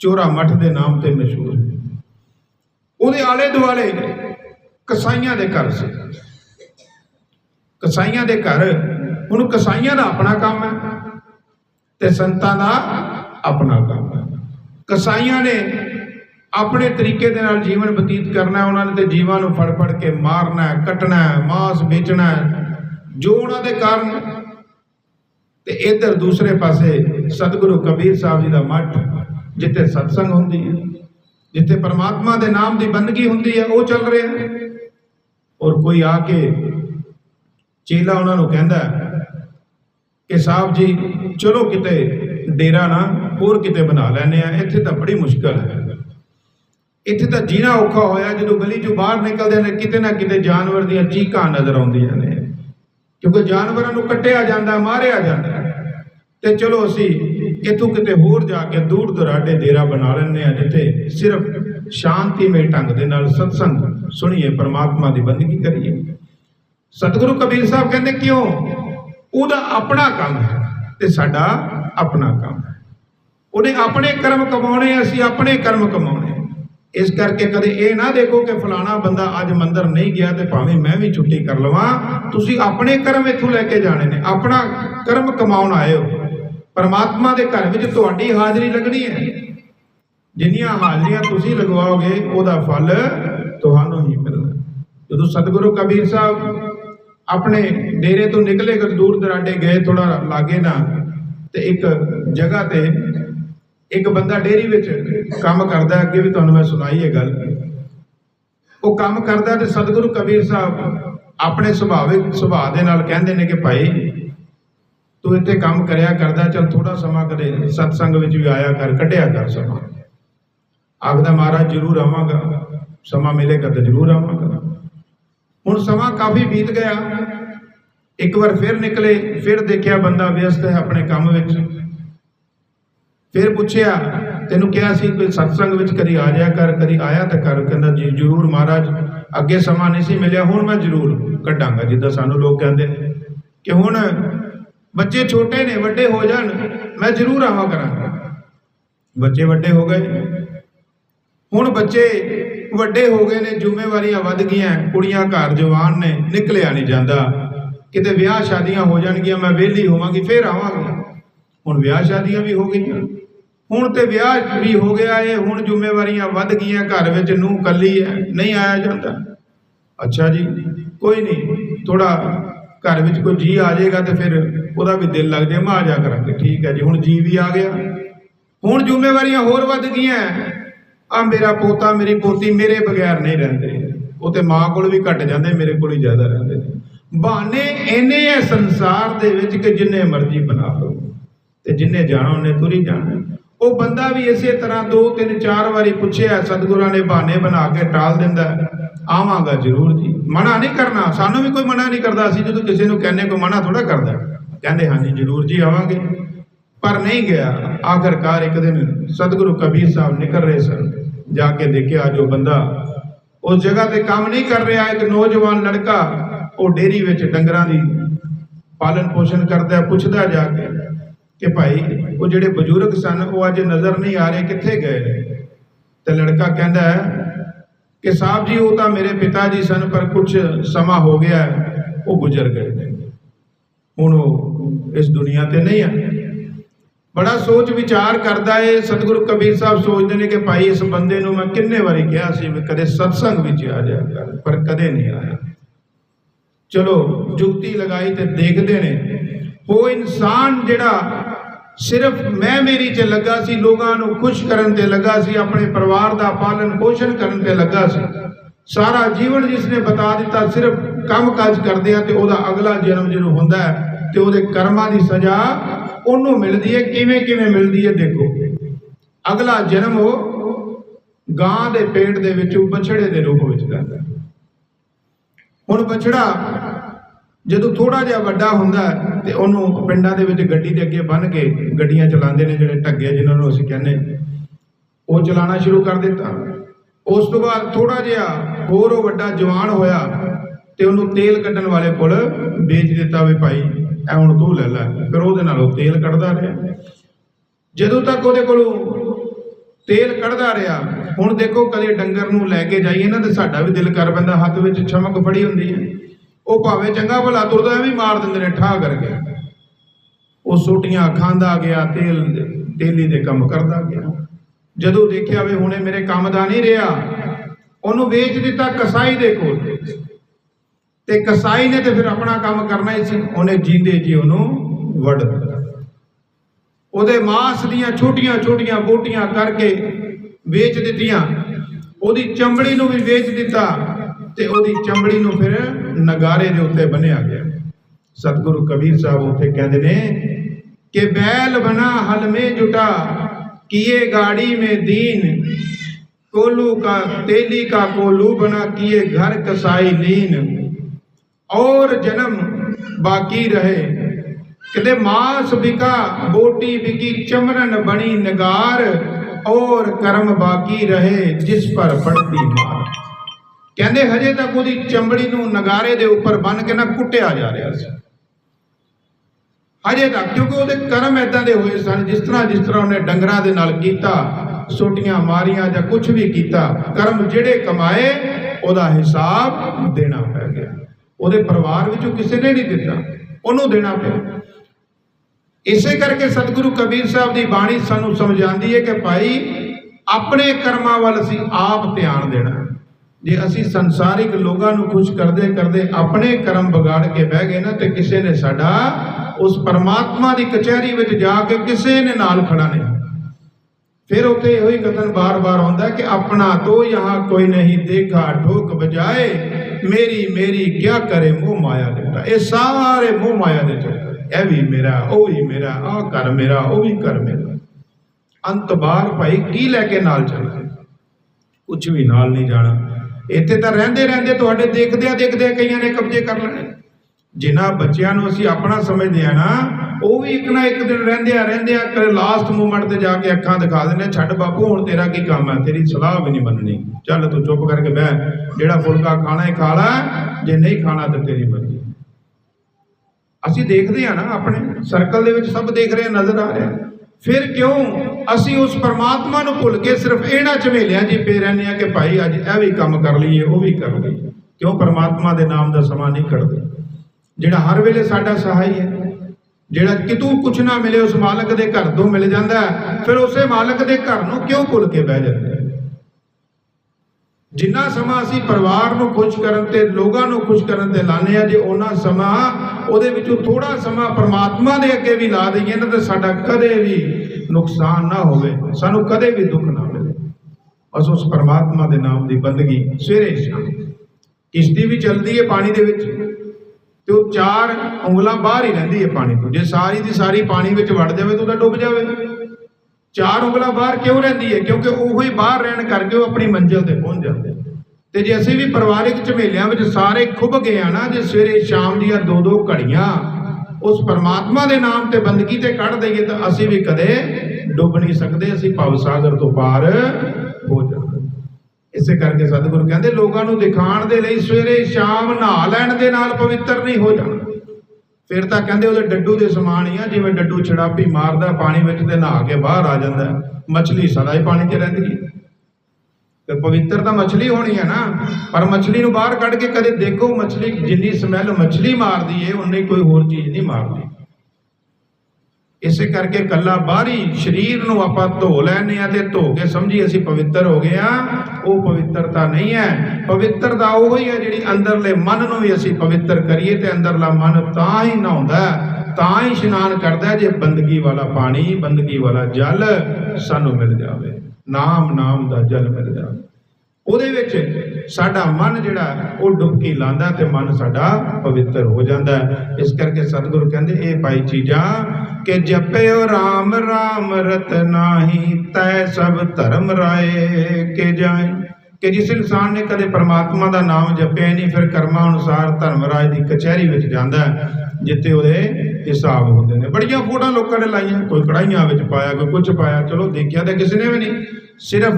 ਚੋਰਾ ਮੱਠ ਦੇ ਨਾਮ ਤੇ ਮਸ਼ਹੂਰ। ਉਹਦੇ ਆਲੇ ਦੁਆਲੇ ਕਸਾਈਆਂ ਦੇ ਘਰ ਸੀ। ਕਸਾਈਆਂ ਦੇ ਘਰ, ਹੁਣ ਕਸਾਈਆਂ ਦਾ ਆਪਣਾ ਕੰਮ ਹੈ ਤੇ ਸੰਤਾਂ ਦਾ ਆਪਣਾ ਕੰਮ ਹੈ। ਕਸਾਈਆਂ ਨੇ ਆਪਣੇ ਤਰੀਕੇ ਦੇ ਨਾਲ ਜੀਵਨ ਬਤੀਤ ਕਰਨਾ ਉਹਨਾਂ ਨੇ ਤੇ ਜੀਵਾਂ ਨੂੰ ਫੜ ਫੜ ਕੇ ਮਾਰਨਾ ਕੱਟਣਾ ਮਾਸ ਵੇਚਣਾ ਜੋ ਉਹਨਾਂ ਦੇ ਕਾਰਨ ਤੇ ਇੱਧਰ ਦੂਸਰੇ ਪਾਸੇ ਸਤਿਗੁਰੂ ਕਬੀਰ ਸਾਹਿਬ ਜੀ ਦਾ ਮੱਠ, ਜਿੱਥੇ ਸਤਸੰਗ ਹੁੰਦੀ ਹੈ, ਜਿੱਥੇ ਪਰਮਾਤਮਾ ਦੇ ਨਾਮ ਦੀ ਬੰਦਗੀ ਹੁੰਦੀ ਹੈ, ਉਹ ਚੱਲ ਰਿਹਾ ਹੈ। ਔਰ ਕੋਈ ਆ ਕੇ ਚੇਲਾ ਉਹਨਾਂ ਨੂੰ ਕਹਿੰਦਾ ਕਿ ਸਾਹਿਬ ਜੀ, ਚਲੋ ਕਿਤੇ ਡੇਰਾ ਨਾ ਹੋਰ ਕਿਤੇ ਬਣਾ ਲੈਨੇ ਆ ਇੱਥੇ ਤਾਂ ਬੜੀ ਮੁਸ਼ਕਲ ਹੈ। ਇੱਥੇ ਤਾਂ ਜੀਣਾ ਔਖਾ ਹੋਇਆ, ਜਦੋਂ ਗਲੀ ਚੋਂ ਬਾਹਰ ਨਿਕਲਦੇ ਨੇ, ਕਿਤੇ ਨਾ ਕਿਤੇ ਜਾਨਵਰ ਦੀਆਂ ਚੀਕਾਂ ਨਜ਼ਰ ਆਉਂਦੀਆਂ ਨੇ। ਕਿਉਂਕਿ ਜਾਨਵਰਾਂ ਨੂੰ ਕੱਟਿਆ ਜਾਂਦਾ, ਮਾਰਿਆ ਜਾਂਦਾ ਤੇ ਚਲੋ ਅਸੀਂ ਇੱਥੋਂ ਕਿਤੇ ਹੋਰ ਜਾ ਕੇ ਦੂਰ ਦਰਾਡੇ ਡੇਰਾ ਬਣਾ ਲੈਂਦੇ ਆ ਜਿੱਥੇ ਸਿਰਫ ਸ਼ਾਂਤੀਮਈ ਢੰਗ ਦੇ ਨਾਲ ਸਤਸੰਗ ਸੁਣੀਏ, ਪਰਮਾਤਮਾ ਦੀ ਬੰਦਗੀ ਕਰੀਏ। ਸਤਿਗੁਰੂ ਕਬੀਰ ਸਾਹਿਬ ਕਹਿੰਦੇ ਕਿਉਂ? ਉਹਦਾ ਆਪਣਾ ਕੰਮ ਹੈ ਤੇ ਸਾਡਾ ਆਪਣਾ ਕੰਮ ਹੈ। ਉਹਨੇ ਆਪਣੇ ਕਰਮ ਕਮਾਉਣੇ, ਅਸੀਂ ਆਪਣੇ ਕਰਮ ਕਮਾਉਣੇ। ਇਸ ਕਰਕੇ ਕਦੇ ਇਹ ਨਾ ਦੇਖੋ ਕਿ ਫਲਾਣਾ ਬੰਦਾ ਅੱਜ ਮੰਦਰ ਨਹੀਂ ਗਿਆ ਤੇ ਭਾਵੇਂ ਮੈਂ ਵੀ ਛੁੱਟੀ ਕਰ ਲਵਾਂ, ਤੁਸੀਂ ਆਪਣੇ ਕਰਮ ਇੱਥੋਂ ਲੈ ਕੇ ਜਾਣੇ ਨੇ, ਆਪਣਾ ਕਰਮ ਕਮਾਉਣ ਆਏ ਹੋ। ਪਰਮਾਤਮਾ ਦੇ ਘਰ ਵਿੱਚ ਤੁਹਾਡੀ ਹਾਜ਼ਰੀ ਲੱਗਣੀ ਹੈ। ਜਿੰਨੀਆਂ ਹਾਜ਼ਰੀਆਂ ਤੁਸੀਂ ਲਗਵਾਓਗੇ, ਉਹਦਾ ਫਲ ਤੁਹਾਨੂੰ ਹੀ ਮਿਲਣਾ। ਜਦੋਂ ਸਤਿਗੁਰੂ ਕਬੀਰ ਸਾਹਿਬ ਆਪਣੇ ਡੇਰੇ ਤੋਂ ਨਿਕਲੇ ਦੂਰ ਦਰਾਡੇ ਗਏ ਥੋੜਾ ਲਾਗੇ ਨਾ, ਤੇ ਇੱਕ ਜਗ੍ਹਾ ਤੇ ਇੱਕ ਬੰਦਾ ਡੇਰੀ ਵਿੱਚ ਕੰਮ ਕਰਦਾ ਅੱਗੇ ਵੀ ਤੁਹਾਨੂੰ ਮੈਂ ਸੁਣਾਈ ਇਹ ਗੱਲ। ਉਹ ਕੰਮ ਕਰਦਾ ਤੇ ਸਤਿਗੁਰੂ ਕਬੀਰ ਸਾਹਿਬ ਆਪਣੇ ਸੁਭਾਵਿਕ ਸੁਭਾਅ ਦੇ ਨਾਲ ਕਹਿੰਦੇ ਨੇ ਕਿ ਭਾਈ, ਤੂੰ ਇੱਥੇ ਕੰਮ ਕਰਿਆ ਕਰਦਾ, ਚਲ ਥੋੜਾ ਸਮਾਂ ਕਦੇ ਸਤਸੰਗ ਵਿੱਚ ਵੀ ਆਇਆ ਕਰ, ਕੱਢਿਆ ਕਰ ਸਮਾਂ। ਆਖਦਾ, ਮਹਾਰਾਜ, ਜ਼ਰੂਰ ਆਵਾਂਗਾ। ਸਮਾਂ ਮਿਲੇਗਾ ਤਾਂ ਜ਼ਰੂਰ ਆਵਾਂਗਾ। ਹੁਣ ਸਮਾਂ ਕਾਫੀ ਬੀਤ ਗਿਆ। ਇੱਕ ਵਾਰ ਫਿਰ ਨਿਕਲੇ, ਫਿਰ ਦੇਖਿਆ ਬੰਦਾ ਵਿਅਸਤ ਹੈ ਆਪਣੇ ਕੰਮ ਵਿੱਚ। ਫਿਰ ਪੁੱਛਿਆ, ਤੈਨੂੰ ਕਿਹਾ ਸੀ ਕੋਈ ਸਤਸੰਗ ਵਿੱਚ ਕਦੀ ਆ ਜਾਇਆ ਕਰ, ਕਦੀ ਆਇਆ ਤਾਂ ਕਰ? ਕਹਿੰਦਾ, ਜੀ, ਜ਼ਰੂਰ ਮਹਾਰਾਜ, ਅੱਗੇ ਸਮਾਂ ਨਹੀਂ ਸੀ ਮਿਲਿਆ, ਹੁਣ ਮੈਂ ਜ਼ਰੂਰ ਕੱਢਾਂਗਾ। ਜਿੱਦਾਂ ਸਾਨੂੰ ਲੋਕ ਕਹਿੰਦੇ ਨੇ ਕਿ ਹੁਣ ਬੱਚੇ ਛੋਟੇ ਨੇ, ਵੱਡੇ ਹੋ ਜਾਣ, ਮੈਂ ਜ਼ਰੂਰ ਆਵਾਂ ਕਰਾਂਗਾ। ਬੱਚੇ ਵੱਡੇ ਹੋ ਗਏ। ਹੁਣ ਬੱਚੇ ਵੱਡੇ ਹੋ ਗਏ ਨੇ, ਜ਼ਿੰਮੇਵਾਰੀਆਂ ਵੱਧ ਗਈਆਂ, ਕੁੜੀਆਂ ਘਰ ਜਵਾਨ ਨੇ, ਨਿਕਲਿਆ ਨਹੀਂ ਜਾਂਦਾ। ਕਿਤੇ ਵਿਆਹ ਸ਼ਾਦੀਆਂ ਹੋ ਜਾਣਗੀਆਂ, ਮੈਂ ਵਿਹਲੀ ਹੋਵਾਂਗੀ, ਫੇਰ ਆਵਾਂਗੀ। ਹੁਣ ਵਿਆਹ ਸ਼ਾਦੀਆਂ ਵੀ ਹੋ ਗਈਆਂ। ਹੁਣ ਤੇ ਵਿਆਹ ਵੀ ਹੋ ਗਿਆ ਏ, ਹੁਣ ਜ਼ਿੰਮੇਵਾਰੀਆਂ ਵੱਧ ਗਈਆਂ, ਘਰ ਵਿੱਚ ਨੂੰ ਕੱਲੀ ਹੈ ਨਹੀਂ ਆਇਆ ਜਾਂਦਾ। ਅੱਛਾ ਜੀ, ਕੋਈ ਨਹੀਂ ਥੋੜਾ ਘਰ ਵਿੱਚ ਕੋਈ ਜੀ ਆ ਜਾਏਗਾ ਤੇ ਫਿਰ ਉਹਦਾ ਵੀ ਦਿਲ ਲੱਗ ਜਾਏ ਮੈਂ ਆ ਜਾ ਕਰਾਂਗੇ, ਠੀਕ ਹੈ ਜੀ, ਹੁਣ ਜੀ ਵੀ ਆ ਗਿਆ। ਹੁਣ ਜ਼ਿੰਮੇਵਾਰੀਆਂ ਹੋਰ ਵੱਧ ਗਈਆਂ, ਆ ਮੇਰਾ ਪੋਤਾ, ਮੇਰੀ ਪੋਤੀ ਮੇਰੇ ਬਗੈਰ ਨਹੀਂ ਰਹਿੰਦੇ। ਉਹ ਤੇ ਮਾਂ ਕੋਲ ਵੀ ਘਟ ਜਾਂਦੇ, ਮੇਰੇ ਕੋਲ ਹੀ ਜ਼ਿਆਦਾ ਰਹਿੰਦੇ। ਨੇ ਬਹਾਨੇ ਇੰਨੇ ਐ ਸੰਸਾਰ ਦੇ ਵਿੱਚ ਕਿ ਜਿੰਨੇ ਮਰਜ਼ੀ ਬਣਾ ਲਓ, ਤੇ ਜਿੰਨੇ ਜਾਣਾ ਉਹਨੇ ਤੁਰੀ ਜਾਣਾ। ਉਹ ਬੰਦਾ ਵੀ ਇਸੇ ਤਰ੍ਹਾਂ ਦੋ, ਤਿੰਨ, ਚਾਰ ਵਾਰੀ ਪੁੱਛਿਆ, ਸਤਿਗੁਰਾਂ ਨੇ ਬਹਾਨੇ ਬਣਾ ਕੇ ਟਾਲ ਦਿੰਦਾ ਆਵਾਂਗਾ ਜ਼ਰੂਰ ਜੀ। ਮਨਾ ਨਹੀਂ ਕਰਨਾ। ਸਾਨੂੰ ਵੀ ਕੋਈ ਮਨਾ ਨਹੀਂ ਕਰਦਾ। ਅਸੀਂ ਜਦੋਂ ਕਿਸੇ ਨੂੰ ਕਹਿੰਨੇ ਕੋਈ ਮਨਾ ਥੋੜਾ ਕਰਦਾ ਕਹਿੰਦੇ, ਹਾਂਜੀ, ਜ਼ਰੂਰ ਜੀ, ਆਵਾਂਗੇ। ਪਰ ਨਹੀਂ ਗਿਆ। ਆਖਰਕਾਰ ਇੱਕ ਦਿਨ ਸਤਿਗੁਰੂ ਕਬੀਰ ਸਾਹਿਬ ਨਿਕਲ ਰਹੇ ਸਨ। ਜਾ ਕੇ ਦੇਖਿਆ ਜੋ ਬੰਦਾ ਉਸ ਜਗ੍ਹਾ ਤੇ ਕੰਮ ਨਹੀਂ ਕਰ ਰਿਹਾ। ਇੱਕ ਨੌਜਵਾਨ ਲੜਕਾ, ਉਹ ਡੇਰੀ ਵਿੱਚ ਡੰਗਰਾਂ ਦੀ ਪਾਲਣ ਪੋਸ਼ਣ ਕਰਦਾ ਪੁੱਛਦਾ ਜਾ ਕੇ ਕਿ ਭਾਈ, ਉਹ ਜਿਹੜੇ ਬਜ਼ੁਰਗ ਸਨ, ਉਹ ਅੱਜ ਨਜ਼ਰ ਨਹੀਂ ਆ ਰਹੇ ਕਿੱਥੇ ਗਏ ਨੇ? ਤੇ ਲੜਕਾ ਕਹਿੰਦਾ ਹੈ ਕਿ ਸਾਹਿਬ ਜੀ, ਉਹ ਤਾਂ ਮੇਰੇ ਪਿਤਾ ਜੀ ਸਨ, ਪਰ ਕੁਝ ਸਮਾਂ ਹੋ ਗਿਆ ਉਹ ਗੁਜ਼ਰ ਗਏ ਨੇ। ਹੁਣ ਉਹ ਇਸ ਦੁਨੀਆ ਤੇ ਨਹੀਂ ਹੈ। ਬੜਾ ਸੋਚ ਵਿਚਾਰ ਕਰਦਾ ਏ, ਸਤਿਗੁਰੂ ਕਬੀਰ ਸਾਹਿਬ ਸੋਚਦੇ ਨੇ ਕਿ ਭਾਈ, ਇਸ ਬੰਦੇ ਨੂੰ ਮੈਂ ਕਿੰਨੇ ਵਾਰੀ ਕਿਹਾ ਸੀ ਵੀ ਕਦੇ ਸਤਸੰਗ ਵਿੱਚ ਆ ਜਾ ਕਰ, ਪਰ ਕਦੇ ਨਹੀਂ ਆਇਆ। ਚਲੋ, ਜੁਗਤੀ ਲਗਾਈ ਤੇ ਦੇਖਦੇ ਨੇ। ਉਹ ਇਨਸਾਨ ਜਿਹੜਾ ਸਿਰਫ ਮੈਂ ਮੇਰੀ ਚ ਲੱਗਾ ਸੀ, ਲੋਕਾਂ ਨੂੰ ਖੁਸ਼ ਕਰਨ ਤੇ ਲੱਗਾ ਸੀ, ਆਪਣੇ ਪਰਿਵਾਰ ਦਾ ਪਾਲਣ ਪੋਸ਼ਣ ਕਰਨ ਤੇ ਲੱਗਾ ਸੀ। ਸਾਰਾ ਜੀਵਨ ਜਿਸ ਨੇ ਬਤਾ ਦਿੱਤਾ, ਸਿਰਫ ਕੰਮ ਕਾਜ ਕਰਦੇ ਆ ਤੇ ਉਹਦਾ ਅਗਲਾ ਜਨਮ ਜਦੋਂ ਹੁੰਦਾ ਹੈ ਤੇ ਉਹਦੇ ਕਰਮਾਂ ਦੀ ਸਜ਼ਾ ਉਹਨੂੰ ਮਿਲਦੀ ਹੈ। ਕਿਵੇਂ ਕਿਵੇਂ ਮਿਲਦੀ ਹੈ ਦੇਖੋ। ਅਗਲਾ ਜਨਮ ਉਹ ਗਾਂ ਦੇ ਪੇਟ ਦੇ ਵਿੱਚ ਬਛੜੇ ਦੇ ਰੂਪ ਵਿੱਚ ਲੈਂਦਾ ਹੁਣ ਬਛੜਾ ਜਦੋਂ ਥੋੜਾ ਜਿਹਾ ਵੱਡਾ ਹੁੰਦਾ ਹੈ ਤੇ ਉਹਨੂੰ ਪਿੰਡਾਂ ਦੇ ਵਿੱਚ ਗੱਡੀ ਦੇ ਅੱਗੇ ਬੰਨ੍ਹ ਕੇ ਗੱਡੀਆਂ ਚਲਾਉਂਦੇ ਨੇ ਜਿਹੜੇ ਢੱਗੇ ਜਿਨ੍ਹਾਂ ਨੂੰ ਅਸੀਂ ਕਹਿੰਦੇ ਉਹ ਚਲਾਉਣਾ ਸ਼ੁਰੂ ਕਰ ਦਿੱਤਾ। ਉਸ ਤੋਂ ਬਾਅਦ ਥੋੜਾ ਜਿਹਾ ਹੋਰ ਉਹ ਵੱਡਾ ਜਵਾਨ ਹੋਇਆ ਤੇ ਉਹਨੂੰ ਤੇਲ ਕੱਢਣ ਵਾਲੇ ਕੋਲ ਵੇਚ ਦਿੱਤਾ ਵੀ ਭਾਈ ਐ ਹੁਣ ਤੂੰ ਲੈ ਲੈ। ਫਿਰ ਉਹਦੇ ਨਾਲ ਉਹ ਤੇਲ ਕੱਢਦਾ ਰਿਹਾ। ਜਦੋਂ ਤੱਕ ਉਹਦੇ ਕੋਲੋਂ ਤੇਲ ਕੱਢਦਾ ਰਿਹਾ, ਹੁਣ ਦੇਖੋ ਕਦੇ ਡੰਗਰ ਨੂੰ ਲੈ ਕੇ ਜਾਈਏ ਨਾ ਤੇ ਸਾਡਾ ਵੀ ਦਿਲ ਕਰ ਪੈਂਦਾ, ਹੱਥ ਵਿੱਚ ਚਮਕ ਫੜੀ ਹੁੰਦੀ ਹੈ। ਉਹ ਭਾਵੇਂ ਚੰਗਾ ਭਲਾ ਤੁਰਦਾ ਵੀ ਮਾਰ ਦਿੰਦੇ ਨੇ, ਠਾਹ ਕਰਕੇ। ਉਹ ਸੋਟੀਆਂ ਖਾਂਦਾ ਗਿਆ, ਤੇਲ ਤੇਲੀ ਦੇ ਕੰਮ ਕਰਦਾ ਗਿਆ। ਜਦੋਂ ਦੇਖਿਆ ਵੀ ਹੁਣੇ ਮੇਰੇ ਕੰਮ ਦਾ ਨਹੀਂ ਰਿਹਾ, ਉਹਨੂੰ ਵੇਚ ਦਿੱਤਾ ਕਸਾਈ ਦੇ ਕੋਲ। ਤੇ ਕਸਾਈ ਨੇ ਤੇ ਫਿਰ ਆਪਣਾ ਕੰਮ ਕਰਨਾ ਹੀ ਸੀ। ਉਹਨੇ ਜੀਂਦੇ ਜੀ ਉਹਨੂੰ ਵੱਢ ਦਿੱਤਾ। ਉਹਦੇ ਮਾਸ ਦੀਆਂ ਛੋਟੀਆਂ-ਛੋਟੀਆਂ ਬੋਟੀਆਂ ਕਰਕੇ ਵੇਚ ਦਿੱਤੀਆਂ। ਉਹਦੀ ਚਮੜੀ ਨੂੰ ਵੀ ਵੇਚ ਦਿੱਤਾ। ਤੇ ਉਹਦੀ ਚਮੜੀ ਨੂੰ ਫਿਰ ਨਗਾਰੇ ਦੇ ਉੱਤੇ ਬੰਨਿਆ ਗਿਆ ਸਤਿਗੁਰੂ ਕਬੀਰ ਸਾਹਿਬ ਉੱਥੇ ਕਹਿੰਦੇ ਨੇ ਕਿ ਬੈਲ ਬਣਾ ਹਲ ਮੇ ਜੁਟਾ किए गाड़ी में दीन कोलू का तेली का कोलू बना किए घर कसाई लीन और जन्म बाकी रहे कहते मांस बिका बोटी बिकी चमरन बनी नगार और कर्म बाकी रहे जिस पर पड़ती मार ਕਹਿੰਦੇ ਹਜੇ ਤੱਕ ਉਹਦੀ ਚਮੜੀ ਨੂੰ ਨਗਾਰੇ ਦੇ ਉੱਪਰ ਬੰਨ ਕੇ ਨਾ ਕੁੱਟਿਆ ਜਾ ਰਿਹਾ ਸੀ। ਹਜੇ ਤੱਕ, ਕਿਉਂਕਿ ਉਹਦੇ ਕਰਮ ਐਦਾਂ ਦੇ ਹੋਏ ਸਨ, ਜਿਸ ਤਰ੍ਹਾਂ ਜਿਸ ਤਰ੍ਹਾਂ ਉਹਨੇ ਡੰਗਰਾਂ ਦੇ ਨਾਲ ਕੀਤਾ, ਸੋਟੀਆਂ ਮਾਰੀਆਂ ਜਾਂ ਕੁਝ ਵੀ ਕੀਤਾ, ਕਰਮ ਜਿਹੜੇ ਕਮਾਏ, ਉਹਦਾ ਹਿਸਾਬ ਦੇਣਾ ਪੈ ਗਿਆ। ਉਹਦੇ ਪਰਿਵਾਰ ਵਿੱਚੋਂ ਕਿਸੇ ਨੇ ਨਹੀਂ ਦਿੱਤਾ, ਉਹਨੂੰ ਦੇਣਾ ਪਿਆ। ਇਸੇ ਕਰਕੇ ਸਤਿਗੁਰੂ ਕਬੀਰ ਸਾਹਿਬ ਦੀ ਬਾਣੀ ਸਾਨੂੰ ਸਮਝਾਉਂਦੀ ਹੈ ਕਿ ਭਾਈ, ਆਪਣੇ ਕਰਮਾਂ ਵੱਲ ਅਸੀਂ ਆਪ ਧਿਆਨ ਦੇਣਾ ਜੇ ਅਸੀਂ ਸੰਸਾਰਿਕ ਲੋਕਾਂ ਨੂੰ ਖੁਸ਼ ਕਰਦੇ ਕਰਦੇ ਆਪਣੇ ਕਰਮ ਵਿਗਾੜ ਕੇ ਬਹਿ ਗਏ ਨਾ ਤੇ ਕਿਸੇ ਨੇ ਸਾਡਾ, ਉਸ ਪਰਮਾਤਮਾ ਦੀ ਕਚਹਿਰੀ ਵਿੱਚ ਜਾ ਕੇ ਕਿਸੇ ਨੇ ਨਾਲ ਖੜਾ ਨਹੀਂ ਫਿਰ ਉੱਥੇ ਇਹੋ ਹੀ ਕਥਨ ਬਾਰ-ਬਾਰ ਆਉਂਦਾ ਕਿ ਆਪਣਾ ਤੋ ਯਹਾਂ ਕੋਈ ਨਹੀਂ ਦੇਖਾ, ਠੋਕ ਬਜਾਏ, ਮੇਰੀ ਮੇਰੀ ਕਿਆ ਕਰੇ ਮੋਹ ਮਾਇਆ ਲਿਪਟਾ ਇਹ ਸਾਰੇ ਮੋਹ ਮਾਇਆ ਦੇ ਚੱਕਰ ਇਹ ਵੀ ਮੇਰਾ, ਉਹ ਵੀ ਮੇਰਾ, ਆਹ ਕਰ ਮੇਰਾ, ਉਹ ਵੀ ਕਰ ਮੇਰਾ। ਅੰਤ ਬਾਹਰ ਭਾਈ ਕੀ ਲੈ ਕੇ ਨਾਲ ਚੱਲਣਾ ਕੁਝ ਵੀ ਨਾਲ ਨਹੀਂ ਜਾਣਾ। ਇੱਥੇ ਤਾਂ ਰਹਿੰਦੇ ਰਹਿੰਦੇ ਤੁਹਾਡੇ ਦੇਖਦਿਆਂ ਦੇਖਦਿਆਂ ਕਈਆਂ ਨੇ ਕਬਜ਼ੇ ਕਰ ਲੈਣੇ। ਜਿਨ੍ਹਾਂ ਬੱਚਿਆਂ ਨੂੰ ਅਸੀਂ ਆਪਣਾ ਸਮਝਦੇ ਆ ਨਾ, ਉਹ ਵੀ ਇੱਕ ਨਾ ਇੱਕ ਦਿਨ ਰਹਿੰਦੇ ਆ ਰਹਿੰਦੇ ਆ, ਕਦੇ ਲਾਸਟ ਮੂਮੈਂਟ ਤੇ ਜਾ ਕੇ ਅੱਖਾਂ ਦਿਖਾ ਦਿੰਦੇ ਛੱਡ ਬਾਪੂ, ਹੁਣ ਤੇਰਾ ਕੀ ਕੰਮ ਹੈ ਤੇਰੀ ਸਲਾਹ ਵੀ ਨਹੀਂ ਮੰਨਣੀ। ਚੱਲ ਤੂੰ ਚੁੱਪ ਕਰਕੇ ਬਹਿ। ਜਿਹੜਾ ਫੁਲਕਾ ਖਾਣਾ ਹੈ ਖਾ ਲੈ, ਜੇ ਨਹੀਂ ਖਾਣਾ ਤਾਂ ਤੇਰੀ ਮਰਜ਼ੀ। ਅਸੀਂ ਦੇਖਦੇ ਆ ਨਾ ਆਪਣੇ ਸਰਕਲ ਦੇ ਵਿੱਚ ਸਭ ਦੇਖ ਰਹੇ ਨਜ਼ਰ ਆ ਰਿਹਾ ਫਿਰ ਕਿਉਂ ਅਸੀਂ ਉਸ ਪਰਮਾਤਮਾ ਨੂੰ ਭੁੱਲ ਕੇ ਸਿਰਫ ਇਹਨਾਂ ਝਮੇਲਿਆਂ 'ਚ ਹੀ ਪਏ ਰਹਿੰਦੇ ਆ ਕਿ ਭਾਈ ਅੱਜ ਇਹ ਵੀ ਕੰਮ ਕਰ ਲਈਏ, ਉਹ ਵੀ ਕਰ ਲਈਏ। ਕਿਉਂ ਪਰਮਾਤਮਾ ਦੇ ਨਾਮ ਦਾ ਸਮਾਂ ਨਹੀਂ ਕੱਢਦੇ? ਜਿਹੜਾ ਹਰ ਵੇਲੇ ਸਾਡਾ ਸਹਾਈ ਹੈ, ਜਿਹੜਾ ਕਿਤੋਂ ਕੁਛ ਨਾ ਮਿਲੇ ਉਸ ਮਾਲਕ ਦੇ ਘਰ ਤੋਂ ਮਿਲ ਜਾਂਦਾ ਫਿਰ ਉਸੇ ਮਾਲਕ ਦੇ ਘਰ ਨੂੰ ਕਿਉਂ ਭੁੱਲ ਕੇ ਬਹਿ ਜਾਂਦੇ? ਜਿੰਨਾ ਸਮਾਂ ਅਸੀਂ ਪਰਿਵਾਰ ਨੂੰ ਖੁਸ਼ ਕਰਨ ਤੇ, ਲੋਕਾਂ ਨੂੰ ਖੁਸ਼ ਕਰਨ ਤੇ ਲਾਣੇ ਆ ਜੇ ਉਹਨਾਂ ਸਮਾਂ ਉਹਦੇ ਵਿੱਚੋਂ ਥੋੜਾ ਸਮਾਂ ਪਰਮਾਤਮਾ ਦੇ ਅੱਗੇ ਵੀ ਲਾ ਦਈਏ ਨਾ, ਤਾਂ ਸਾਡਾ ਕਦੇ ਵੀ ਨੁਕਸਾਨ ਨਾ ਹੋਵੇ, ਸਾਨੂੰ ਕਦੇ ਵੀ ਦੁੱਖ ਨਾ ਮਿਲੇ। ਬਸ ਉਸ ਪਰਮਾਤਮਾ ਦੇ ਨਾਮ ਦੀ ਬੰਦਗੀ ਸਵੇਰੇ ਸ਼ਾਮ। ਕਿਸ਼ਤੀ ਵੀ ਚੱਲਦੀ ਹੈ ਪਾਣੀ ਦੇ ਵਿੱਚ, ਤੇ ਉਹ ਚਾਰ ਉਂਗਲਾਂ ਬਾਹਰ ਹੀ ਰਹਿੰਦੀ ਹੈ ਪਾਣੀ ਤੋਂ। ਜੇ ਸਾਰੀ ਦੀ ਸਾਰੀ ਪਾਣੀ ਵਿੱਚ ਵੜ ਜਾਵੇ, ਤਾਂ ਉਹ ਤਾਂ ਡੁੱਬ ਜਾਵੇ। ਚਾਰ ਉਂਗਲਾਂ ਬਾਹਰ ਕਿਉਂ ਰਹਿੰਦੀ ਹੈ? ਕਿਉਂਕਿ ਉਹ ਹੀ ਬਾਹਰ ਰਹਿਣ ਕਰਕੇ ਉਹ ਆਪਣੀ ਮੰਜ਼ਿਲ ਤੇ ਪਹੁੰਚ ਜਾਂਦੇ ਤੇ ਜੇ ਅਸੀਂ ਵੀ ਪਰਿਵਾਰਿਕ ਝਮੇਲਿਆਂ ਵਿੱਚ ਸਾਰੇ ਖੁੱਭ ਗਏ ਆ ਨਾ, ਜੇ ਸਵੇਰੇ ਸ਼ਾਮ ਦੀਆਂ ਦੋ ਦੋ ਘੜੀਆਂ ਉਸ ਪਰਮਾਤਮਾ ਦੇ ਨਾਮ ਤੇ ਬੰਦਗੀ ਤੇ ਕੱਢ ਦਈਏ ਤਾਂ ਅਸੀਂ ਵੀ ਕਦੇ ਡੁੱਬ ਨਹੀਂ ਸਕਦੇ, ਅਸੀਂ ਭਵ ਸਾਗਰ ਤੋਂ ਪਾਰ ਹੋ ਜਾਵਾਂਗੇ ਇਸੇ ਕਰਕੇ ਸਤਿਗੁਰੂ ਕਹਿੰਦੇ, ਲੋਕਾਂ ਨੂੰ ਦਿਖਾਣ ਦੇ ਲਈ ਸਵੇਰੇ ਸ਼ਾਮ ਨਹਾ ਲੈਣ ਦੇ ਨਾਲ ਪਵਿੱਤਰ ਨਹੀਂ ਹੋ ਜਾਣਾ। ਫਿਰ ਤਾਂ ਕਹਿੰਦੇ ਉਹਦੇ ਡੱਡੂ ਦੇ ਸਮਾਨ ਹੀ ਆ, ਜਿਵੇਂ ਡੱਡੂ ਛੜਾਪੀ ਮਾਰਦਾ, ਪਾਣੀ ਵਿੱਚ ਤੇ ਨਹਾ ਕੇ ਬਾਹਰ ਆ ਜਾਂਦਾ ਹੈ। ਮੱਛਲੀ ਸਦਾ ਹੀ ਪਾਣੀ 'ਚ ਰਹਿੰਦੀ ਹੈ ਤੇ ਪਵਿੱਤਰ ਤਾਂ ਮੱਛਲੀ ਹੋਣੀ ਹੈ ਨਾ, ਪਰ ਮੱਛਲੀ ਨੂੰ ਬਾਹਰ ਕੱਢ ਕੇ ਕਦੇ ਦੇਖੋ, ਮੱਛਲੀ ਜਿੰਨੀ ਸਮੈਲ ਮੱਛਲੀ ਮਾਰਦੀ ਏ ਉਨੀ ਕੋਈ ਹੋਰ ਚੀਜ਼ ਨਹੀਂ ਮਾਰਦੀ ਇਸੇ ਕਰਕੇ ਕੱਲਾ ਬਾਹਰੀ ਸਰੀਰ ਨੂੰ ਆਪਾਂ ਧੋ ਲੈਨੇ ਆ ਤੇ ਧੋ ਕੇ ਸਮਝੀ ਅਸੀਂ ਪਵਿੱਤਰ ਹੋ ਗਏ ਆ ਉਹ ਪਵਿੱਤਰਤਾ ਨਹੀਂ ਹੈ। ਪਵਿੱਤਰਤਾ ਉਹ ਹੀ ਹੈ ਜਿਹੜੀ ਅੰਦਰਲੇ ਮਨ ਨੂੰ ਵੀ ਅਸੀਂ ਪਵਿੱਤਰ ਕਰੀਏ ਤੇ ਅੰਦਰਲਾ ਮਨ ਤਾਂ ਹੀ ਨਹਾਉਂਦਾ ਤਾਂ ਹੀ ਇਸ਼ਨਾਨ ਕਰਦਾ ਜੇ ਬੰਦਗੀ ਵਾਲਾ ਪਾਣੀ, ਬੰਦਗੀ ਵਾਲਾ ਜਲ ਸਾਨੂੰ ਮਿਲ ਜਾਵੇ। ਨਾਮ ਨਾਮ ਦਾ ਜਲ ਮਿਲ ਜਾਵੇ। ਉਹਦੇ ਵਿੱਚ ਸਾਡਾ ਮਨ ਜਿਹੜਾ, ਉਹ ਡੁਬਕੀ ਲਾਂਦਾ ਤੇ ਮਨ ਸਾਡਾ ਪਵਿੱਤਰ ਹੋ ਜਾਂਦਾ ਇਸ ਕਰਕੇ ਸਤਿਗੁਰੂ ਕਹਿੰਦੇ, ਇਹ ਪਾਈ ਚੀਜ਼ਾਂ ਕਿ ਜਪਿਓ RAM RAM ਰਤਨਾਹੀ ਤੈ ਸਭ ਧਰਮ ਰਾਏ ਕੇ ਜਾਏ। ਕਿ ਜਿਸ ਇਨਸਾਨ ਨੇ ਕਦੇ ਪਰਮਾਤਮਾ ਦਾ ਨਾਮ ਜਪਿਆ ਹੀ ਨਹੀਂ, ਫਿਰ ਕਰਮਾਂ ਅਨੁਸਾਰ ਧਰਮ ਧਰਮਰਾਜ ਦੀ ਕਚਹਿਰੀ ਵਿੱਚ ਜਾਂਦਾ ਜਿੱਥੇ ਉਹਦੇ ਹਿਸਾਬ ਹੁੰਦੇ ਨੇ। ਬੜੀਆਂ ਫੋਟੋਆਂ ਲੋਕਾਂ ਨੇ ਲਾਈਆਂ, ਕੋਈ ਕੜਾਈਆਂ ਵਿੱਚ ਪਾਇਆ, ਕੋਈ ਕੁਝ ਪਾਇਆ। ਚਲੋ, ਦੇਖਿਆ ਤਾਂ ਕਿਸੇ ਨੇ ਵੀ ਨਹੀਂ। ਸਿਰਫ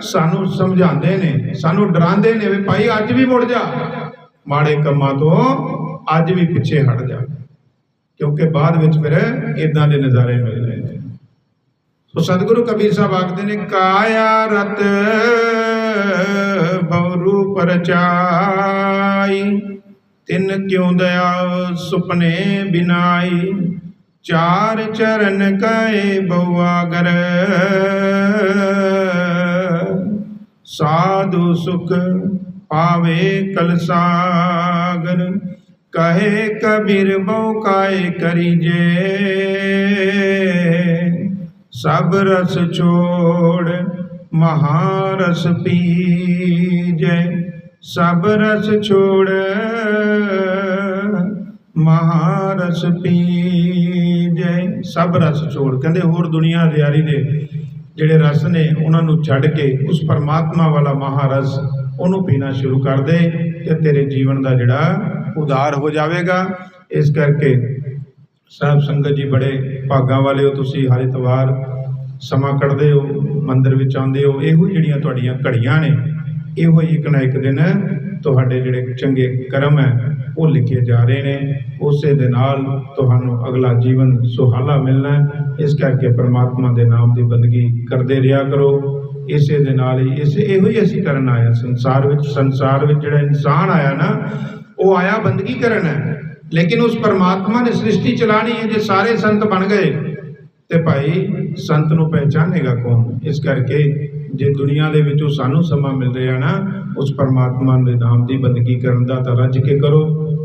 ਸਾਨੂੰ ਸਮਝਾਉਂਦੇ ਨੇ, ਸਾਨੂੰ ਡਰਾਉਂਦੇ ਨੇ ਵੀ ਭਾਈ ਅੱਜ ਵੀ ਮੁੜ ਜਾ। ਮਾੜੇ ਕੰਮਾਂ ਤੋਂ ਅੱਜ ਵੀ ਪਿੱਛੇ ਹਟ ਜਾ। ਕਿਉਂਕਿ ਬਾਅਦ ਵਿੱਚ ਫਿਰ ਇਦਾਂ ਦੇ ਨਜ਼ਾਰੇ ਮਿਲਦੇ ਨੇ। ਸੋ ਸਤਿਗੁਰੂ ਕਬੀਰ ਸਾਹਿਬ ਆਖਦੇ ਨੇ, ਕਾਇਆ ਰਤ ਬਵਰੂ ਪਰਚਾਈ, ਤਿੰਨ ਕਿਉਂ ਦਇਆ ਸੁਪਨੇ ਬਿਨਾਈ, ਚਾਰ ਚਰਨ ਕਏ ਬਉਆਗਰ ਸਾਧੂ ਸੁਖ ਪਾਵੇ ਕਲਸਾਗਰ ਕਹੇ ਕਬੀਰ ਬਉ ਕਾਏ ਕਰੀਜੇ ਸਭ ਰਸ ਛੋੜ ਮਹਾਰਸ ਪੀਜੈ। ਸਭ ਰਸ ਛੋੜ ਮਹਾਰਸ ਪੀਜੈ। ਸਭ ਰਸ ਛੋੜ, ਕਹਿੰਦੇ ਹੋਰ ਦੁਨੀਆ ਦਿਆਰੀ ਦੇ ਜਿਹੜੇ ਰਸ ਨੇ ਉਹਨਾਂ ਨੂੰ ਛੱਡ ਕੇ ਉਸ ਪਰਮਾਤਮਾ ਵਾਲਾ ਮਹਾਰਸ ਉਹਨੂੰ ਪੀਣਾ ਸ਼ੁਰੂ ਕਰ ਦੇ ਤੇ ਤੇਰੇ ਜੀਵਨ ਦਾ ਜਿਹੜਾ ਉਦਾਰ ਹੋ ਜਾਵੇਗਾ। ਇਸ ਕਰਕੇ ਸਾਹਿਬ ਸੰਗਤ ਜੀ ਬੜੇ ਭਾਗਾਂ ਵਾਲੇ ਹੋ, ਤੁਸੀਂ ਹਰ ਇਤਵਾਰ ਸਮਾਂ ਕੱਢਦੇ ਹੋ, ਮੰਦਿਰ ਵਿੱਚ ਆਉਂਦੇ ਹੋ, ਇਹੋ ਹੀ ਜਿਹੜੀਆਂ ਤੁਹਾਡੀਆਂ ਘੜੀਆਂ ਨੇ, ਇਹੋ ਹੀ ਇੱਕ ਨਾ ਇੱਕ ਦਿਨ ਤੁਹਾਡੇ ਜਿਹੜੇ ਚੰਗੇ ਕਰਮ ਹੈ, ਉਹ ਲਿਖੇ ਜਾ ਰਹੇ ਨੇ। ਉਸੇ ਦੇ ਨਾਲ ਤੁਹਾਨੂੰ ਅਗਲਾ ਜੀਵਨ ਸੁਹਾਲਾ ਮਿਲਣਾ ਇਸ ਕਰਕੇ ਪ੍ਰਮਾਤਮਾ ਦੇ ਨਾਮ ਦੀ ਬੰਦਗੀ ਕਰਦੇ ਰਿਹਾ ਕਰੋ। ਇਸੇ ਦੇ ਨਾਲ ਹੀ ਇਸ ਇਹੋ ਹੀ ਅਸੀਂ ਕਰਨ ਆਏ ਹਾਂ। ਸੰਸਾਰ ਵਿੱਚ ਸੰਸਾਰ ਵਿੱਚ ਜਿਹੜਾ ਇਨਸਾਨ ਆਇਆ ਨਾ, ਉਹ ਆਇਆ ਬੰਦਗੀ ਕਰਨ। ਹੈ ਲੇਕਿਨ ਉਸ ਪਰਮਾਤਮਾ ਨੇ ਸ੍ਰਿਸ਼ਟੀ ਚਲਾਣੀ ਹੈ ਜੇ ਸਾਰੇ ਸੰਤ ਬਣ ਗਏ, ਤੇ ਭਾਈ ਸੰਤ ਨੂੰ ਪਹਿਚਾਨੇਗਾ ਕੌਣ? ਇਸ ਕਰਕੇ ਜੇ ਦੁਨੀਆ ਦੇ ਵਿੱਚੋਂ ਸਾਨੂੰ ਸਮਾਂ ਮਿਲ ਰਿਹਾ ਨਾ, ਉਸ ਪਰਮਾਤਮਾ ਦੇ ਨਾਮ ਦੀ ਬੰਦਗੀ ਕਰਨ ਦਾ ਤਾਂ ਰੱਜ ਕੇ ਕਰੋ।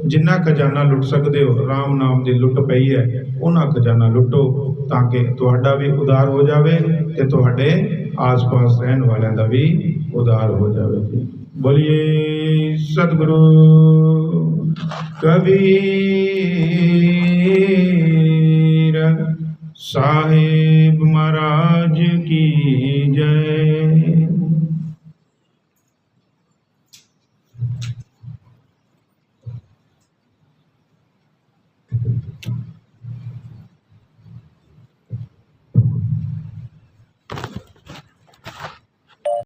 ਜਿੰਨਾ ਖਜ਼ਾਨਾ ਲੁੱਟ ਸਕਦੇ ਹੋ, ਰਾਮ ਨਾਮ ਦੀ ਲੁੱਟ ਪਈ ਹੈ, ਉਹਨਾਂ ਖਜ਼ਾਨਾ ਲੁੱਟੋ। ਤਾਂ ਕਿ ਤੁਹਾਡਾ ਵੀ ਉਦਾਰ ਹੋ ਜਾਵੇ ਤੇ ਤੁਹਾਡੇ ਆਸ-ਪਾਸ ਰਹਿਣ ਵਾਲਿਆਂ ਦਾ ਵੀ ਉਦਾਰ ਹੋ ਜਾਵੇ। ਬੋਲੀਏ, ਸਤਿਗੁਰੂ ਕਬੀਰ ਸਾਹਿਬ ਮਹਾਰਾਜ ਕੀ ਜੈ।